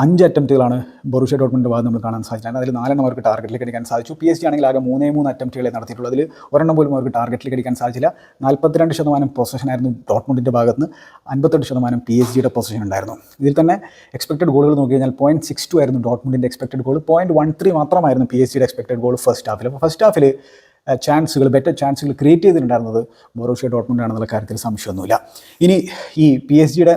S1: അഞ്ച് അറ്റംപ്റ്റുകളാണ് ബൊറൂഷ്യ ഡോട്ട്മെന്റ് ഭാഗത്ത് നമ്മൾ കാണാൻ സാധിച്ചത്. അതിൽ നാലെണ്ണം അവർക്ക് ടാർഗറ്റിലേക്ക് അടിക്കാൻ സാധിച്ചു. പി എസ് ജി ആണെങ്കിൽ ആകെ മൂന്നേ മൂന്ന് അറ്റംപ്റ്റുകളെ നടത്തിയിട്ടുള്ളൂ. അതിൽ ഒരെണ്ണം പോലും അവർക്ക് ടാർഗറ്റിലേക്ക് അടിക്കാൻ സാധിച്ചില്ല. നാൽപ്പത്തിരണ്ട് ശതമാനം പൊസഷനായിരുന്നു ഡോട്ട്മെന്റിന്റെ ഭാഗത്ത് നിന്ന്. അൻപത്തെട്ട് ശതമാനം പി എസ് ജിയുടെ പൊസിഷൻ ഉണ്ടായിരുന്നു. ഇതിൽ തന്നെ എക്സ്പെക്റ്റഡ് ഗോളുകൾ നോക്കി കഴിഞ്ഞാൽ പോയിന്റ് സിക്സ് ടു ആയിരുന്നു ഡോട്ട്മെന്റിന്റെ expected goal point one three മാത്രമായിരുന്നു പി എസ് ജിയുടെ എക്സ്പെക്റ്റഡ് ഗോൾ ഫസ്റ്റ് ഹാഫിൽ അപ്പോൾ ഫസ്റ്റ് ഹാഫിൽ ചാൻസുകൾ ബെറ്റർ ചാൻസുകൾ ക്രിയേറ്റ് ചെയ്തിട്ടുണ്ടായിരുന്നത് ബൊറോഷ്യ ഡോട്ട്മെന്റ് ആണെന്നുള്ള കാര്യത്തിൽ സംശയമൊന്നുമില്ല. ഇനി ഈ പി എസ് ജിയുടെ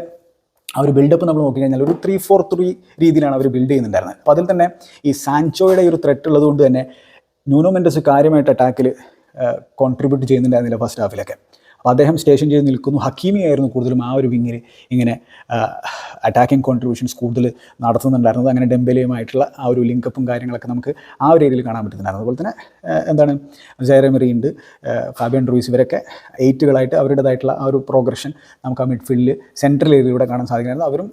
S1: ആ ഒരു ബിൽഡപ്പ് നമ്മൾ നോക്കിക്കഴിഞ്ഞാൽ ഒരു ത്രീ ഫോർ ത്രീ രീതിയിലാണ് അവർ ബിൽഡ് ചെയ്യുന്നുണ്ടായിരുന്നത്. അപ്പോൾ അതിൽ തന്നെ ഈ സാൻചോയുടെ ഒരു ത്രെറ്റ് ഉള്ളതുകൊണ്ട് തന്നെ ന്യൂനോ മെൻഡസ് കാര്യമായിട്ട് അറ്റാക്കിൽ കോൺട്രിബ്യൂട്ട് ചെയ്യുന്നുണ്ടായിരുന്നില്ല ഫസ്റ്റ് ഹാഫിലൊക്കെ അപ്പോൾ അദ്ദേഹം സ്റ്റേഷൻ ചെയ്ത് നിൽക്കുന്നു. ഹക്കീമി ആയിരുന്നു കൂടുതലും ആ ഒരു വിങ്ങിൽ ഇങ്ങനെ അറ്റാക്കിംഗ് കോൺട്രിബ്യൂഷൻസ് കൂടുതൽ നടത്തുന്നുണ്ടായിരുന്നത്. അങ്ങനെ ഡെമ്പലയുമായിട്ടുള്ള ആ ഒരു ലിങ്കപ്പും കാര്യങ്ങളൊക്കെ നമുക്ക് ആ ഒരു രീതിയിൽ കാണാൻ പറ്റുന്നുണ്ടായിരുന്നു. അതുപോലെ തന്നെ എന്താണ് ജയറമെറി ഉണ്ട്. ആ, ഫാബിയൻ റൂയിസ് ഇവരൊക്കെ എയ്റ്റുകളായിട്ട് അവരുടേതായിട്ടുള്ള ആ ഒരു പ്രോഗ്രഷൻ നമുക്ക് ആ മിഡ്ഫീൽഡിൽ സെൻട്രൽ ഏരിയയിലൂടെ കാണാൻ സാധിക്കുമായിരുന്നു അവരും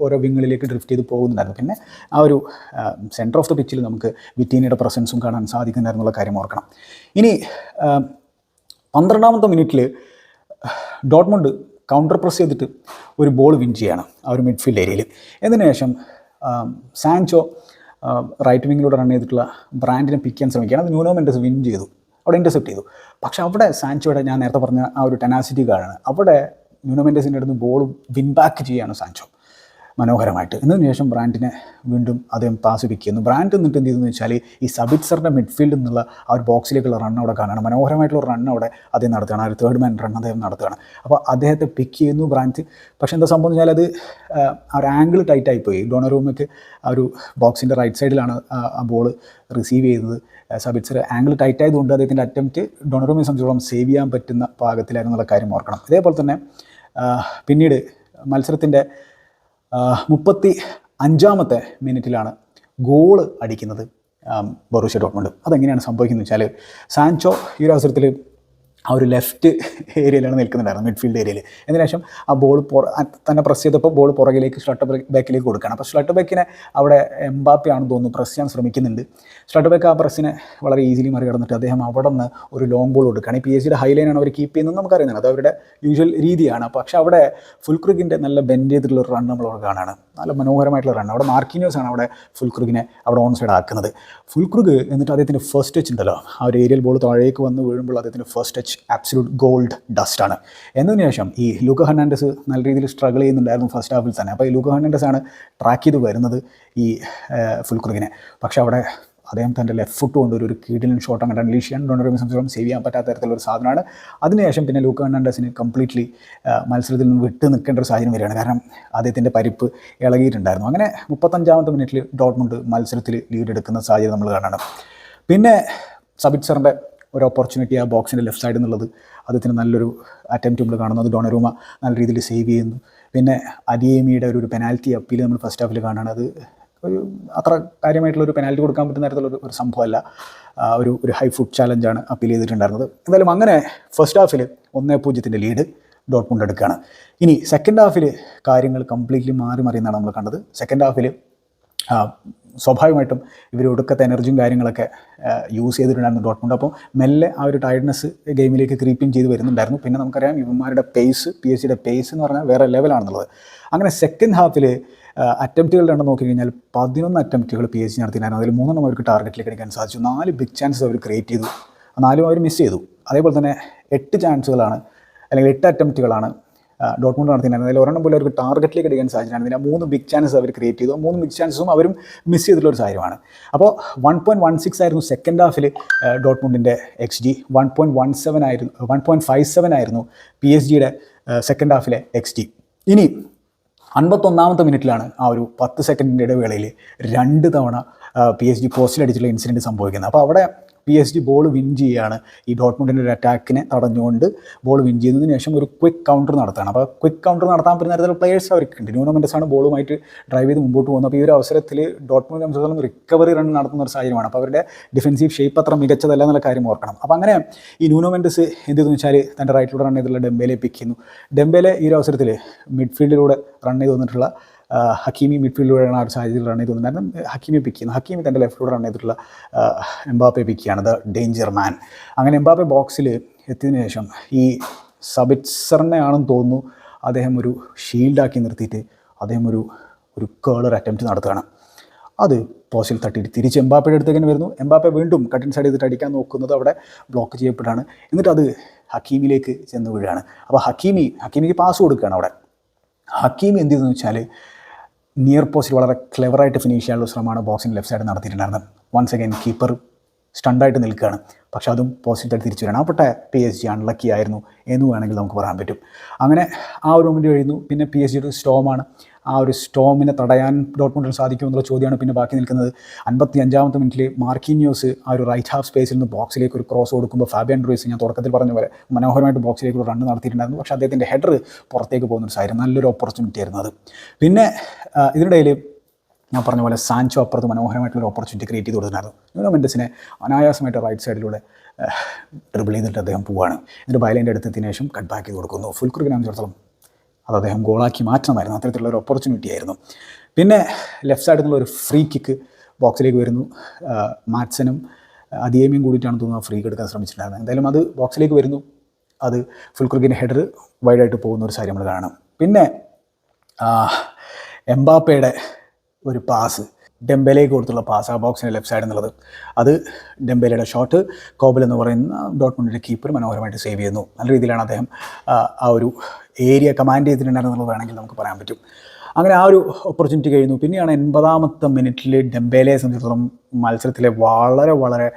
S1: ഓരോ വിങ്ങളിലേക്ക് ഡ്രിഫ്റ്റ് ചെയ്ത് പോകുന്നുണ്ടായിരുന്നു. പിന്നെ ആ ഒരു സെന്റർ ഓഫ് ദ പിച്ചിൽ നമുക്ക് വിറ്റീനയുടെ പ്രസൻസും കാണാൻ സാധിക്കുന്നുണ്ടായിരുന്നുള്ള കാര്യം ഓർക്കണം. ഇനി പന്ത്രണ്ടാമത്തെ മിനിറ്റിൽ ഡോട്ട്മുണ്ട് കൗണ്ടർ പ്രസ് ചെയ്തിട്ട് ഒരു ബോൾ വിൻ ചെയ്യാണ് ആ ഒരു മിഡ്ഫീൽഡ് ഏരിയയിൽ അതിനുശേഷം ശേഷം സാൻചോ റൈറ്റ് വിങ്ങിലൂടെ റൺ ചെയ്തിട്ടുള്ള ബ്രാൻഡിനെ പിക്ക് ചെയ്യാൻ ശ്രമിക്കുകയാണ്. അത് ന്യൂനോ മെൻഡസ് വിൻ ചെയ്തു. അവിടെ ഇന്റർസെപ്റ്റ് ചെയ്തു. പക്ഷേ അവിടെ സാൻചോയുടെ ഞാൻ നേരത്തെ പറഞ്ഞ ആ ഒരു ടെനാസിറ്റി കാണാണ് അവിടെ ന്യൂനോ മെൻഡസിന്റെ അടുത്ത് ബോൾ വിൻ ബാക്ക് ചെയ്യുകയാണ് സാൻചോ. മനോഹരമായിട്ട്. എന്നതിന് ശേഷം ബ്രാൻഡിനെ വീണ്ടും അദ്ദേഹം പാസ് പിക്ക് ബ്രാൻഡ് എന്നിട്ട് എന്ത് ചെയ്തെന്ന് വെച്ചാൽ ഈ സബിത്സറിന്റെ മിഡ്ഫീൽഡിൽ നിന്നുള്ള ആ ഒരു ബോക്സിലേക്കുള്ള റൺ അവിടെ കാണുകയാണ് മനോഹരമായിട്ടുള്ള റൺ അവിടെ അദ്ദേഹം നടത്തുകയാണ്. ആ ഒരു തേർഡ് മാൻ റൺ അദ്ദേഹം നടത്തുകയാണ്. അപ്പോൾ അദ്ദേഹത്തെ പിക്ക് ചെയ്യുന്നു ബ്രാൻഡ്. പക്ഷേ എന്താ സംഭവം വെച്ചാൽ അത് ആ, ഒരു ആംഗിൾ ടൈറ്റ് പോയി ഡോണറൂമയ്ക്ക് ആ ഒരു ബോക്സിന്റെ റൈറ്റ് സൈഡിലാണ് ആ ബോൾ റിസീവ് ചെയ്തത് സബിത്സർ ആംഗിൾ ടൈറ്റ് ആയതുകൊണ്ട് അദ്ദേഹത്തിന്റെ അറ്റംപ്റ്റ് ഡൊണറൂമിനെ സംബന്ധിച്ചോളം സേവ് ചെയ്യാൻ പറ്റുന്ന എന്നുള്ള കാര്യം ഓർക്കണം. അതേപോലെ തന്നെ പിന്നീട് മത്സരത്തിന്റെ മുപ്പത്തി അഞ്ചാമത്തെ മിനിറ്റിലാണ് ഗോൾ അടിക്കുന്നത് ബറൂഷ്യ ഡോട്ട്മുണ്ട്. അതെങ്ങനെയാണ് സംഭവിക്കുന്നത് വെച്ചാൽ സാൻചോ ഈ ഒരു അവസരത്തിൽ ആ ഒരു ലെഫ്റ്റ് ഏരിയയിലാണ് നിൽക്കുന്നുണ്ടായിരുന്നത് മിഡ്ഫീൽഡ് ഏരിയയിൽ അതിന് ശേഷം ആ ബോൾ പുറ തന്നെ പ്രസ് ചെയ്തപ്പോൾ ബോൾ പുറകിലേക്ക് ഷട്ട് ബാക്കിലേക്ക് കൊടുക്കുകയാണ്. അപ്പോൾ ഷട്ട് ബാക്കിനെ അവിടെ എംബാപ്പിയാണെന്ന് തോന്നുന്നു പ്രസ് ചെയ്യാൻ ശ്രമിക്കുന്നുണ്ട്. ഷട്ട് ബാക്ക് ആ പ്രസ്സിനെ വളരെ ഈസിലി മറികടന്നിട്ട് അദ്ദേഹം അവിടെ നിന്ന് ഒരു ലോങ് ബോൾ കൊടുക്കുകയാണ്. ഈ പി എസ് സിയുടെ ഹൈലൈനാണ് അവർ കീപ്പ് ചെയ്യുന്നത് നമുക്കറിയുന്നത്. അത് അവരുടെ യൂഷ്വൽ രീതിയാണ്. പക്ഷേ അവിടെ ഫുൾ ക്രിക്കിന്റെ നല്ല ബെൻഡ് ചെയ്തിട്ടുള്ള ഒരു റൺ നമ്മൾ അവിടെ കാണാണ്. നല്ല മനോഹരമായിട്ടുള്ള റൺ അവിടെ മാർക്കിനോസ് ആണ് അവിടെ ഫുൾ ക്രിക്കിനെ അവിടെ ഓൺ സൈഡ് ആക്കുന്നത്. ഫുൾ ക്രിക്ക് എന്നിട്ട് അദ്ദേഹത്തിന്റെ ഫസ്റ്റ് ടച്ച് ഉണ്ടല്ലോ. ആ ഒരു ഏരിയൽ ബോൾ താഴേക്ക് വന്ന് വീഴുമ്പോൾ അദ്ദേഹത്തിന്റെ first touch absolute gold dust ആണ്. എന്നതിന് ശേഷം ഈ ലൂക്ക ഹെർണാണ്ടസ് നല്ല രീതിയിൽ സ്ട്രഗിൾ ചെയ്യുന്നുണ്ടായിരുന്നു ഫസ്റ്റ് ഹാഫിൽ തന്നെ. അപ്പോൾ ഈ ലൂക്ക ഹെർണാണ്ടസ് ആണ് ട്രാക്ക് ചെയ്ത് വരുന്നത് ഈ ഫുൾ ക്രിക്കിനെ പക്ഷേ അവിടെ അദ്ദേഹം തന്റെ ലെഫ്റ്റ് ഫുട്ട് കൊണ്ട് ഒരു കീടിലൻ ഷോട്ട് അങ്ങോട്ട് അൺലീഷ് ചെയ്യാൻ ഡൊണറിനെ സംബന്ധിച്ചോളം സേവ് ചെയ്യാൻ പറ്റാത്ത തരത്തിലുള്ള സാധനമാണ്. അതിനുശേഷം പിന്നെ ലൂക്ക ഹെർണാണ്ടസിന് കംപ്ലീറ്റ്ലി മത്സരത്തിൽ നിന്ന് വിട്ട് നിൽക്കേണ്ട ഒരു സാഹചര്യം വരികയാണ്. കാരണം അദ്ദേഹത്തിന്റെ പരിപ്പ് ഇളകിയിട്ടുണ്ടായിരുന്നു. അങ്ങനെ മുപ്പത്തഞ്ചാമത്തെ മിനിറ്റിൽ ഡോട്ട്മുണ്ട് മത്സരത്തിൽ ലീഡ് എടുക്കുന്ന സാഹചര്യം നമ്മൾ കാണണം. പിന്നെ സബിത്സറിന്റെ ഒരു ഓപ്പർച്യൂണിറ്റി ആ ബോക്സിന്റെ ലെഫ്റ്റ് സൈഡിൽ നിന്നുള്ളത് അദ്ദേഹത്തിന് നല്ലൊരു അറ്റംപ്റ്റ് നമ്മൾ കാണുന്നു. അത് ഡോണറൂമ നല്ല രീതിയിൽ സേവ് ചെയ്യുന്നു. പിന്നെ അദിയേമിയുടെ ഒരു പെനാൽറ്റി അപ്പീൽ നമ്മൾ ഫസ്റ്റ് ഹാഫിൽ കാണുകയാണ് അത് ഒരു അത്ര കാര്യമായിട്ടുള്ള ഒരു പെനാൽറ്റി കൊടുക്കാൻ പറ്റുന്ന തരത്തിലുള്ള ഒരു- സംഭവമല്ല. ഒരു ഒരു ഹൈ ഫുഡ് ചാലഞ്ചാണ് അപ്പീൽ ചെയ്തിട്ടുണ്ടായിരുന്നത്. എന്തായാലും അങ്ങനെ ഫസ്റ്റ് ഹാഫിൽ ഒന്നേ പൂജ്യത്തിന്റെ ലീഡ് ഡോട്ട്മുണ്ട് എടുക്കുകയാണ്. ഇനി സെക്കൻഡ് ഹാഫിൽ കാര്യങ്ങൾ കംപ്ലീറ്റ്ലി മാറി മറിയുന്നതാണ് നമ്മൾ കണ്ടത്. സെക്കൻഡ് ഹാഫിൽ സ്വാഭാവികമായിട്ടും ഇവർ ഒടുക്കത്തെ എനർജിയും കാര്യങ്ങളൊക്കെ യൂസ് ചെയ്തിട്ടുണ്ടായിരുന്നു ഡോട്ട്മുണ്ട് അപ്പോൾ മെല്ലെ ആ ഒരു ടയർഡ്നെസ് ഗെയിമിലേക്ക് ക്രീപ്പിംഗ് ചെയ്ത് വരുന്നുണ്ടായിരുന്നു. പിന്നെ നമുക്കറിയാം ഇവന്മാരുടെ പേസ് പി എസ് സിയുടെ പേസ് എന്ന് പറഞ്ഞാൽ വേറെ ലെവലാണെന്നുള്ളത് അങ്ങനെ സെക്കൻഡ് ഹാഫിൽ അറ്റംപ്റ്റുകളുടെ എണ്ണം നോക്കിക്കഴിഞ്ഞാൽ പതിനൊന്ന് അറ്റംപ്റ്റുകൾ പി സി നടത്തിയിട്ടുണ്ടായിരുന്നു. അതിൽ മൂന്നെണ്ണം അവർക്ക് ടാർഗറ്റിലേക്ക് എടുക്കാൻ സാധിച്ചു. നാല് ബിഗ് ചാൻസസ് അവർ ക്രിയേറ്റ് ചെയ്തു. നാലും അവർ മിസ് ചെയ്തു. അതേപോലെ തന്നെ എട്ട് ചാൻസുകളാണ് അല്ലെങ്കിൽ എട്ട് അറ്റംപ്റ്റുകളാണ് ഡോട്ട്മുണ്ട് നടത്തിയിട്ടുണ്ടായിരുന്നു അതിൽ ഒരെണ്ണം പോലും അവർക്ക് ടാർഗറ്റിലേക്ക് എടുക്കാൻ സാധിച്ചിട്ടുണ്ടായിരുന്നില്ല മൂന്ന് ബിഗ് ചാൻസസ് അവർ ക്രിയേറ്റ് ചെയ്തു. മൂന്ന് ബിഗ് ചാൻസസും അവരും മിസ് ചെയ്തിട്ടുള്ള ഒരു സാഹചര്യമാണ്. അപ്പോൾ വൺ പോയിന്റ് വൺ സിക്സ് ആയിരുന്നു സെക്കൻഡ് ഹാഫിൽ ഡോട്ട്മുണ്ടിന്റെ X G one point one seven ആയിരുന്നു വൺ പോയിന്റ് ഫൈവ് സെവൻ ആയിരുന്നു പി എസ് ജിയുടെ സെക്കൻഡ് ഹാഫിലെ എക്സ് ജി ഇനി അൻപത്തൊന്നാമത്തെ മിനിറ്റിലാണ് ആ ഒരു പത്ത് സെക്കൻഡിന്റെ ഇടവേളയിൽ രണ്ട് തവണ പി എസ് ജി പോസ്റ്റിലടിച്ചുള്ള ഇൻസിഡന്റ് സംഭവിക്കുന്നത്. അപ്പോൾ അവിടെ P S G ball win ചെയ്യുകയാണ്. ഈ ഡോട്ട്മുണ്ടിന്റെ ഒരു അറ്റാക്കിനെ തടഞ്ഞുകൊണ്ട് ബോൾ വിൻ ചെയ്യുന്നതിന് ശേഷം ഒരു ക്വിക്ക് കൗണ്ടർ നടത്തുകയാണ്. അപ്പോൾ ക്വിക്ക് കൗണ്ടർ നടത്താൻ പറ്റുന്ന തരത്തിലുള്ള പ്ലേയേഴ്സ് അവർക്കുണ്ട്. ന്യൂനോ ആണ് ബോളുമായിട്ട് ഡ്രൈവ് ചെയ്ത് മുമ്പോട്ട് പോകുന്നത്. അപ്പോൾ ഈ ഒരു അവസരത്തിൽ ഡോട്ട്മുണ്ട് സംബന്ധിച്ചിടത്തോളം റിക്കവറി റൺ നടത്തുന്ന ഒരു സാഹചര്യമാണ്. അപ്പോൾ അവരുടെ ഡിഫൻസീവ് ഷേപ്പ് അത്ര മികച്ചതല്ല എന്നുള്ള കാര്യം ഓർക്കണം. അപ്പോൾ അങ്ങനെ ഈ ന്യൂനോ മെൻഡസ് എന്ത് ചെയ്തെന്ന് വെച്ചാൽ തന്റെ റൈറ്റിലൂടെ റൺ ചെയ്തിട്ടുള്ള ഡെമ്പേലെ പിക്ക് ചെയ്യുന്നു. ഡെമ്പേലെ ഈ ഒരു അവസരത്തിൽ മിഡ്ഫീൽഡിലൂടെ റൺ ചെയ്ത് വന്നിട്ടുള്ള ഹക്കീമി മിഡ്ഫീൽഡിലൂടെയാണ് ആ ഒരു സാഹചര്യത്തിൽ റൺ ചെയ്ത് വന്നിട്ടുണ്ടായിരുന്നു ഹക്കീമി പിക്ക് ചെയ്യുന്നു. ഹക്കീമി തന്റെ ലെഫ്റ്റിലൂടെ റൺ ചെയ്തിട്ടുള്ള എംബാപ്പെ പിക്ക് ചെയ്യാണ് ദ ഡേഞ്ചർ മാൻ അങ്ങനെ എംബാപ്പെ ബോക്സിൽ എത്തിയതിനു ശേഷം ഈ സബിറ്റ്സറിനെ ആണെന്ന് തോന്നുന്നു അദ്ദേഹം ഒരു ഷീൽഡാക്കി നിർത്തിയിട്ട് അദ്ദേഹം ഒരു ഒരു കേളർ അറ്റംപ്റ്റ് നടത്തുകയാണ്. അത് പോസ്റ്റിൽ തട്ടിയിട്ട് തിരിച്ച് എംബാപ്പയുടെ അടുത്തേക്ക് തന്നെ വരുന്നു. എംബാപ്പെ വീണ്ടും കട്ടിൻ സൈഡ് ചെയ്തിട്ട് അടിക്കാൻ നോക്കുന്നത് അവിടെ ബ്ലോക്ക് ചെയ്യപ്പെട്ടാണ്. എന്നിട്ട് അത് ഹക്കീമിലേക്ക് ചെന്ന് വീഴുകയാണ്. അപ്പോൾ ഹക്കീമി ഹക്കീമിക്ക് പാസ് കൊടുക്കുകയാണ് അവിടെ. ഹക്കീമി എന്ത് ചെയ്തെന്ന് വെച്ചാൽ നിയർ പോസ്റ്റിൽ വളരെ ക്ലെവറായിട്ട് ഫിനിഷ് ചെയ്യാനുള്ള ശ്രമമാണ് ബോക്സിംഗ് ലെഫ്റ്റ് സൈഡ് നടത്തിയിട്ടുണ്ടായിരുന്നത്. വൺസ് അഗൈൻ കീപ്പർ സ്റ്റണ്ടായിട്ട് നിൽക്കുകയാണ്. പക്ഷേ അതും പോസിറ്റീവ് തിരിച്ചു വരണം അപ്പോട്ടെ പി എസ് ജി അൺലക്കി ആയിരുന്നു എന്ന് വേണമെങ്കിൽ നമുക്ക് പറയാൻ പറ്റും. അങ്ങനെ ആ ഒരു മൊമെന്റ് കഴിയുന്നു പിന്നെ പി എസ് ജിയുടെ സ്റ്റോമാണ് ആ ഒരു സ്റ്റോമിനെ തടയാൻ ഡോട്ട്മുണ്ടിന് സാധിക്കുമെന്നുള്ള ചോദ്യമാണ് പിന്നെ ബാക്കി നിൽക്കുന്നത്. അൻപത്തി അഞ്ചാമത്തെ മിനിറ്റിൽ മാർക്കിന്യൂസ് ആ ഒരു റൈറ്റ് ഹാഫ് സ്പേസിൽ നിന്ന് ബോക്സിലേക്ക് ഒരു ക്രോസ് കൊടുക്കുമ്പോൾ ഫാബിയൻ റൂയിസ് ഞാൻ തുടക്കത്തിൽ പറഞ്ഞ പോലെ മനോഹരമായിട്ട് ബോക്സിലേക്ക് ഒരു റണ്ണ് നടത്തിയിട്ടുണ്ടായിരുന്നു. പക്ഷേ അദ്ദേഹത്തിന്റെ ഹെഡർ പുറത്തേക്ക് പോകുന്ന ഒരു സാഹചര്യം നല്ലൊരു ഓപ്പർച്യൂണിറ്റി ആയിരുന്നു അത്. പിന്നെ ഇതിനിടയിൽ ഞാൻ പറഞ്ഞ പോലെ സാൻചോ അപ്പുറത്ത് മനോഹരമായിട്ടുള്ള ഓപ്പർച്യൂണിറ്റി ക്രിയേറ്റ് ചെയ്ത് കൊടുത്തിട്ടുണ്ടായിരുന്നു. ന്യൂനോ മെൻഡസിനെ അനായാസമായിട്ട് റൈറ്റ് സൈഡിലൂടെ ഡ്രിബിൾ ചെയ്തിട്ട് അദ്ദേഹം പോവുകയാണ് എന്നിട്ട് ബയലിന്റെ അടുത്ത് ശേഷം കട്ട് ബാക്ക് ചെയ്ത് കൊടുക്കുന്നു. ഫുൾ ക്രിക്കിനെ സംബന്ധിച്ചിടത്തോളം അത് അദ്ദേഹം ഗോളാക്കി മാറ്റണമായിരുന്നു. അത്തരത്തിലുള്ള ഒരു ഓപ്പർച്യൂണിറ്റി ആയിരുന്നു. പിന്നെ ലെഫ്റ്റ് സൈഡിൽ നിന്നുള്ള ഒരു ഫ്രീ കിക്ക് ബോക്സിലേക്ക് വരുന്നു. മാറ്റ്സനും അതിയേമിയും കൂടിയിട്ടാണ് തോന്നുന്നു ഫ്രീ എടുക്കാൻ ശ്രമിച്ചിട്ടുണ്ടായിരുന്നത്. എന്തായാലും അത് ബോക്സിലേക്ക് വരുന്നു. അത് ഫുൾ ക്രിക്കിന്റെ ഹെഡർ വൈഡായിട്ട് പോകുന്ന ഒരു കാര്യം നമ്മൾ കാണാം. പിന്നെ എംബാപ്പയുടെ ഒരു പാസ് ഡെമ്പലേക്ക് കൊടുത്തുള്ള പാസ് ആ ബോക്സിന്റെ ലെഫ്റ്റ് സൈഡ് എന്നുള്ളത്. അത് ഡെമ്പേലയുടെ ഷോട്ട് കോബൽ എന്ന് പറയുന്ന ഡോട്ട്മുണ്ടിന്റെ കീപ്പർ മനോഹരമായിട്ട് സേവ് ചെയ്യുന്നു. നല്ല രീതിയിലാണ് അദ്ദേഹം ആ, ഒരു ഏരിയ കമാൻഡ് ചെയ്തിട്ടുണ്ടായിരുന്നുള്ളത് വേണമെങ്കിൽ നമുക്ക് പറയാൻ പറ്റും. അങ്ങനെ ആ ഒരു ഓപ്പർച്യൂണിറ്റി കഴിയുന്നു. പിന്നെയാണ് എൺപതാമത്തെ മിനിറ്റിൽ ഡെമ്പേലയെ സംബന്ധിച്ചിടത്തോളം മത്സരത്തിലെ വളരെ വളരെ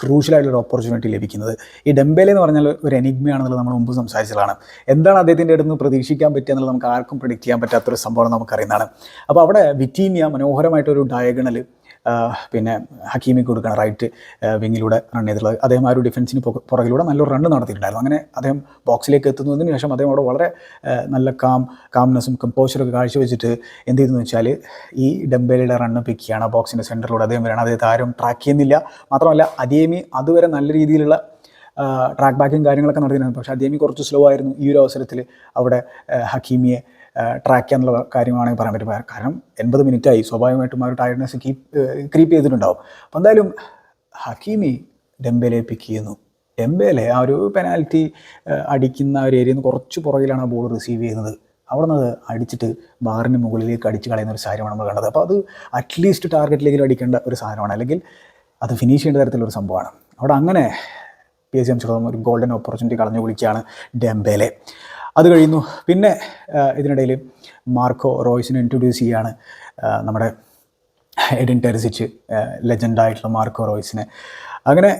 S1: ക്രൂഷ്യലായിട്ടുള്ള ഓപ്പർച്യൂണിറ്റി ലഭിക്കുന്നത്. ഈ ഡെമ്പേലെ എന്ന് പറഞ്ഞാൽ ഒരു എനിഗ്മയാണെന്നുള്ളത് നമ്മൾ മുമ്പ് സംസാരിച്ചതാണ്. എന്താണ് അദ്ദേഹത്തിന്റെ അടുത്ത് നിന്ന് പ്രതീക്ഷിക്കാൻ പറ്റുക എന്നുള്ളത് നമുക്ക് ആർക്കും പ്രഡിക്റ്റ് ചെയ്യാൻ പറ്റാത്തൊരു സംഭവം നമുക്കറിയുന്നതാണ്. അപ്പോൾ അവിടെ വിറ്റീനിയ മനോഹരമായിട്ടൊരു ഡയഗണൽ പിന്നെ ഹക്കീമി കൊടുക്കണം റൈറ്റ് വിങ്ങിലൂടെ റൺ ചെയ്തിട്ടുള്ളത് അദ്ദേഹം ആ ഒരു ഡിഫൻസിന് പുറകിലൂടെ നല്ലൊരു റണ്ണ് നടത്തിയിട്ടുണ്ടായിരുന്നു. അങ്ങനെ അദ്ദേഹം ബോക്സിലേക്ക് എത്തുന്നതിന് ശേഷം അദ്ദേഹം അവിടെ വളരെ നല്ല കാം കാംനെസ്സും കമ്പോസറൊക്കെ കാഴ്ചവെച്ചിട്ട് എന്ത് ചെയ്തെന്ന് വെച്ചാൽ ഈ ഡംബേലയുടെ റണ്ണ് പിക്ക് ചെയ്യാണ്. ബോക്സിന്റെ സെന്ററിലൂടെ അദ്ദേഹം വരണം അദ്ദേഹത്തെ ആരും ട്രാക്ക് ചെയ്യുന്നില്ല. മാത്രമല്ല അദിയമി അതുവരെ നല്ല രീതിയിലുള്ള ട്രാക്ക് ബാക്കും കാര്യങ്ങളൊക്കെ നടത്തിയിരുന്നു പക്ഷേ അദ്ദേഹം കുറച്ച് സ്ലോ ആയിരുന്നു ഈ ഒരു അവസരത്തിൽ അവിടെ ഹക്കീമിയെ ട്രാക്ക് ചെയ്യാനുള്ള കാര്യമാണെങ്കിൽ പറയാൻ പറ്റും കാരണം എൺപത് മിനിറ്റായി സ്വാഭാവികമായിട്ടും ആ ഒരു ടയർഡ്നെസ് കീപ്പ് ക്രീപ്പ് ചെയ്തിട്ടുണ്ടാവും. അപ്പോൾ എന്തായാലും ഹക്കീമി ഡെമ്പേലെ പിക്ക് ചെയ്യുന്നു. ഡെമ്പേലെ ആ ഒരു പെനാൽറ്റി അടിക്കുന്ന ഒരു ഏരിയയിൽ നിന്ന് കുറച്ച് പുറകിലാണ് ആ ബോൾ റിസീവ് ചെയ്യുന്നത്. അവിടെ നിന്ന് അടിച്ചിട്ട് ബാറിന് മുകളിലേക്ക് അടിച്ച് കളയുന്ന ഒരു സാധനമാണ് നമ്മൾ കണ്ടത്. അപ്പോൾ അത് അറ്റ്ലീസ്റ്റ് ടാർഗറ്റിലേക്ക് അടിക്കേണ്ട ഒരു സാധനമാണ്. അല്ലെങ്കിൽ അത് ഫിനിഷ് ചെയ്യേണ്ട തരത്തിലൊരു സംഭവമാണ്. അവിടെ അങ്ങനെ പി എസ് എം ഒരു ഗോൾഡൻ ഓപ്പർച്യൂണിറ്റി കളഞ്ഞു കുളിക്കുകയാണ് ഡെംബേലെ അത് കഴിയുന്നു. പിന്നെ ഇതിനിടയിൽ മാർക്കോ റോയ്സിനെ ഇൻട്രൊഡ്യൂസ് ചെയ്യാണ്. നമ്മുടെ എഡിൻ ടെറിസിച്ച് ലെജൻഡായിട്ടുള്ള മാർക്കോ റോയ്സിനെ. അങ്ങനെ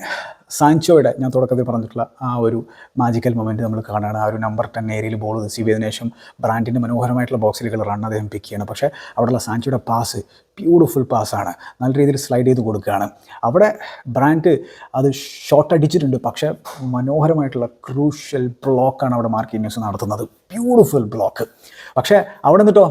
S1: സാൻചോയുടെ ഞാൻ തുടക്കത്തിൽ പറഞ്ഞിട്ടുള്ള ആ ഒരു മാജിക്കൽ മൊമെന്റ് നമ്മൾ കാണുകയാണ് ആ ഒരു നമ്പർ ടെൻ ഏരിയയിൽ ബോൾ റിസീവ് ചെയ്തതിനു ശേഷം ബ്രാൻഡിന്റെ മനോഹരമായിട്ടുള്ള ബോക്സിലേക്ക് റൺ അദ്ദേഹം പിക്ക് ചെയ്യണം. പക്ഷേ അവിടെയുള്ള സാൻചോയുടെ പാസ് ബ്യൂട്ടിഫുൾ പാസ്സാണ് നല്ല രീതിയിൽ സ്ലൈഡ് ചെയ്ത് കൊടുക്കുകയാണ്. അവിടെ ബ്രാൻഡ് അത് ഷോട്ട് അടിച്ചിട്ടുണ്ട്. പക്ഷേ മനോഹരമായിട്ടുള്ള ക്രൂഷ്യൽ ബ്ലോക്കാണ് അവിടെ മാർക്കിന്യൂസ് നടത്തുന്നത്. ബ്യൂട്ടിഫുൾ ബ്ലോക്ക് പക്ഷേ അവിടെ നിന്നിട്ടോ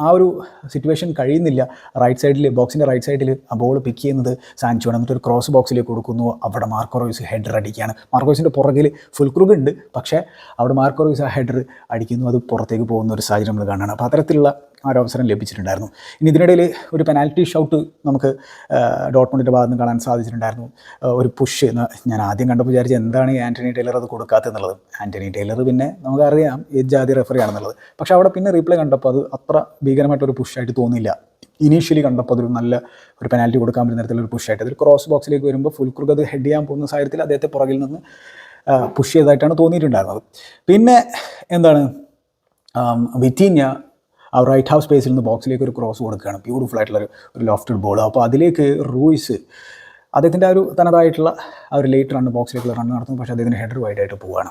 S1: ആ ഒരു സിറ്റുവേഷൻ കഴിയുന്നില്ല. റൈറ്റ് സൈഡിൽ ബോക്സിന്റെ റൈറ്റ് സൈഡിൽ ആ ബോൾ പിക്ക് ചെയ്യുന്നത് സാൻചോ എന്നിട്ട് ഒരു ക്രോസ് ബോക്സിലേക്ക് കൊടുക്കുന്നു. അവിടെ മാർക്കോറോയിസ് ഹെഡർ അടിക്കുകയാണ്. മാർക്കോയിസിന്റെ പുറകിൽ ഫുൾ ക്രൂഗ് ഉണ്ട്. പക്ഷേ അവിടെ മാർക്കോറോയിസ് ആ ഹെഡർ അടിക്കുന്നു. അത് പുറത്തേക്ക് പോകുന്ന ഒരു സാഹചര്യം നമ്മൾ കാണുകയാണ്. അപ്പോൾ അത്തരത്തിലുള്ള ആ ഒരു അവസരം ലഭിച്ചിട്ടുണ്ടായിരുന്നു. ഇനി ഇതിനിടയിൽ ഒരു പെനാൽറ്റി ഷൗട്ട് നമുക്ക് ഡോട്ട്മുണ്ടിന്റെ ഭാഗത്ത് നിന്ന് കാണാൻ സാധിച്ചിട്ടുണ്ടായിരുന്നു. ഒരു പുഷ് എന്ന് ഞാൻ ആദ്യം കണ്ടപ്പോൾ വിചാരിച്ചു എന്താണ് ആന്റണി ടൈലർ അത് കൊടുക്കാത്തതെന്നുള്ളത്. ആന്റണി ടൈലർ പിന്നെ നമുക്കറിയാം ഏത് ജാതി റെഫറി ആണെന്നുള്ളത്. പക്ഷേ അവിടെ പിന്നെ റീപ്ലേ കണ്ടപ്പോൾ അത് അത്ര ഭീകരമായിട്ടൊരു പുഷായിട്ട് തോന്നിയില്ല. ഇനീഷ്യലി കണ്ടപ്പോൾ അതൊരു നല്ല ഒരു പെനാൽറ്റി കൊടുക്കാൻ പറ്റുന്ന തരത്തിലൊരു പുഷായിട്ട് അതൊരു ക്രോസ് ബോക്സിലേക്ക് വരുമ്പോൾ ഫുൾ ക്രുഗ് അത് ഹെഡ് ചെയ്യാൻ പോകുന്ന സാഹചര്യത്തിൽ അദ്ദേഹത്തെ പുറകിൽ നിന്ന് പുഷ് ചെയ്തതായിട്ടാണ് തോന്നിയിട്ടുണ്ടായിരുന്നത്. പിന്നെ എന്താണ്? വിറ്റീന്യ ആ റൈറ്റ് ഹാഫ് സ്പേസിൽ നിന്ന് ബോക്സിലേക്ക് ഒരു ക്രോസ് കൊടുക്കുകയാണ്. ബ്യൂട്ടിഫുൾ ആയിട്ടുള്ള ഒരു- ലോഫ്റ്റഡ് ബോൾ അപ്പോൾ അതിലേക്ക് റൂയിസ് അദ്ദേഹത്തിന്റെ ആ ഒരു തനതായിട്ടുള്ള ആ ഒരു ലേറ്റ് റൺ ബോക്സിലേക്കുള്ള റൺ നടത്തുന്നു. പക്ഷേ അദ്ദേഹത്തിന് ഹെഡർ വൈഡ് ആയിട്ട് പോവുകയാണ്.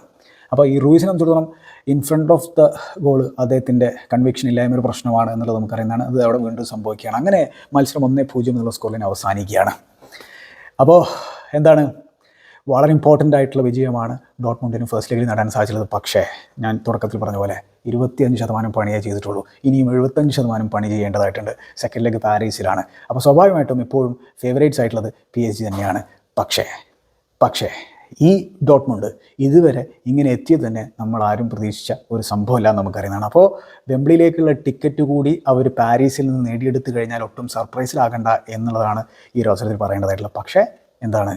S1: അപ്പോൾ ഈ റൂയിസിനെ സംബന്ധിച്ചിടത്തോളം in front of the goal അദ്ദേഹത്തിന്റെ കൺവിക്ഷൻ ഇല്ലായ്മ ഒരു പ്രശ്നമാണ് എന്നുള്ളത് നമുക്കറിയുന്നതാണ്. അത് അവിടെ വീണ്ടും സംഭവിക്കുകയാണ്. അങ്ങനെ മത്സരം ഒന്നേ പൂജ്യം എന്നുള്ള സ്കോറിന് അവസാനിക്കുകയാണ്. അപ്പോൾ എന്താണ്? വളരെ ഇമ്പോർട്ടന്റ് ആയിട്ടുള്ള വിജയമാണ് ഡോട്ട്മുണ്ടിന് ഫസ്റ്റ് ലെഗിൽ നേടാൻ സാധിച്ചത്. പക്ഷേ ഞാൻ തുടക്കത്തിൽ പറഞ്ഞ പോലെ ഇരുപത്തിയഞ്ച് ശതമാനം പണിയേ ചെയ്തിട്ടുള്ളൂ. ഇനിയും എഴുപത്തഞ്ച് ശതമാനം പണി ചെയ്യേണ്ടതായിട്ടുണ്ട്. സെക്കൻഡ് ലെഗ് പാരീസിലാണ്. അപ്പോൾ സ്വാഭാവികമായിട്ടും ഇപ്പോഴും ഫേവറേറ്റ്സ് ആയിട്ടുള്ളത് പി എച്ച് തന്നെയാണ്. പക്ഷേ പക്ഷേ ഈ ഡോട്ട്മുണ്ട് ഇതുവരെ ഇങ്ങനെ എത്തിയത് തന്നെ നമ്മൾ ആരും പ്രതീക്ഷിച്ച ഒരു സംഭവമല്ല നമുക്കറിയുന്നതാണ്. അപ്പോൾ വെംബ്ലിയിലേക്കുള്ള ടിക്കറ്റ് കൂടി അവർ പാരീസിൽ നിന്ന് നേടിയെടുത്തു കഴിഞ്ഞാൽ ഒട്ടും സർപ്രൈസിലാകണ്ട എന്നുള്ളതാണ് ഈ ഒരു അവസരത്തിൽ പറയേണ്ടതായിട്ടുള്ള പക്ഷേ എന്താണ്?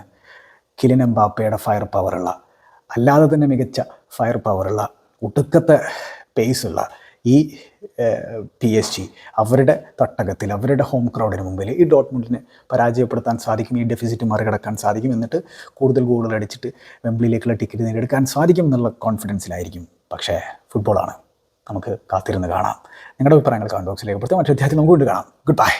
S1: കിലിൻ എംബാപ്പയുടെ ഫയർ പവറുള്ള അല്ലാതെ തന്നെ മികച്ച ഫയർ പവറുള്ള ഒടുക്കത്തെ പേസുള്ള ഈ പി എസ് ജി അവരുടെ തട്ടകത്തിൽ അവരുടെ ഹോം ക്രൗഡിന് മുമ്പിൽ ഈ ഡോട്ട്മുണ്ടിനെ പരാജയപ്പെടുത്താൻ സാധിക്കും ഈ ഡെഫിസിറ്റ് മറികടക്കാൻ സാധിക്കും എന്നിട്ട് കൂടുതൽ ഗോളുകൾ അടിച്ചിട്ട് വെമ്പിളിയിലേക്കുള്ള ടിക്കറ്റ് നേടിയെടുക്കാൻ സാധിക്കും എന്നുള്ള കോൺഫിഡൻസിലായിരിക്കും പക്ഷേ ഫുട്ബോളാണ് നമുക്ക് കാത്തിരുന്ന് കാണാം. നിങ്ങളുടെ അഭിപ്രായങ്ങൾ കമന്റ് ബോക്സിൽ പുറത്ത് മറ്റു അധ്യായത്തിൽ നമുക്ക് കൊണ്ട് കാണാം. Good bye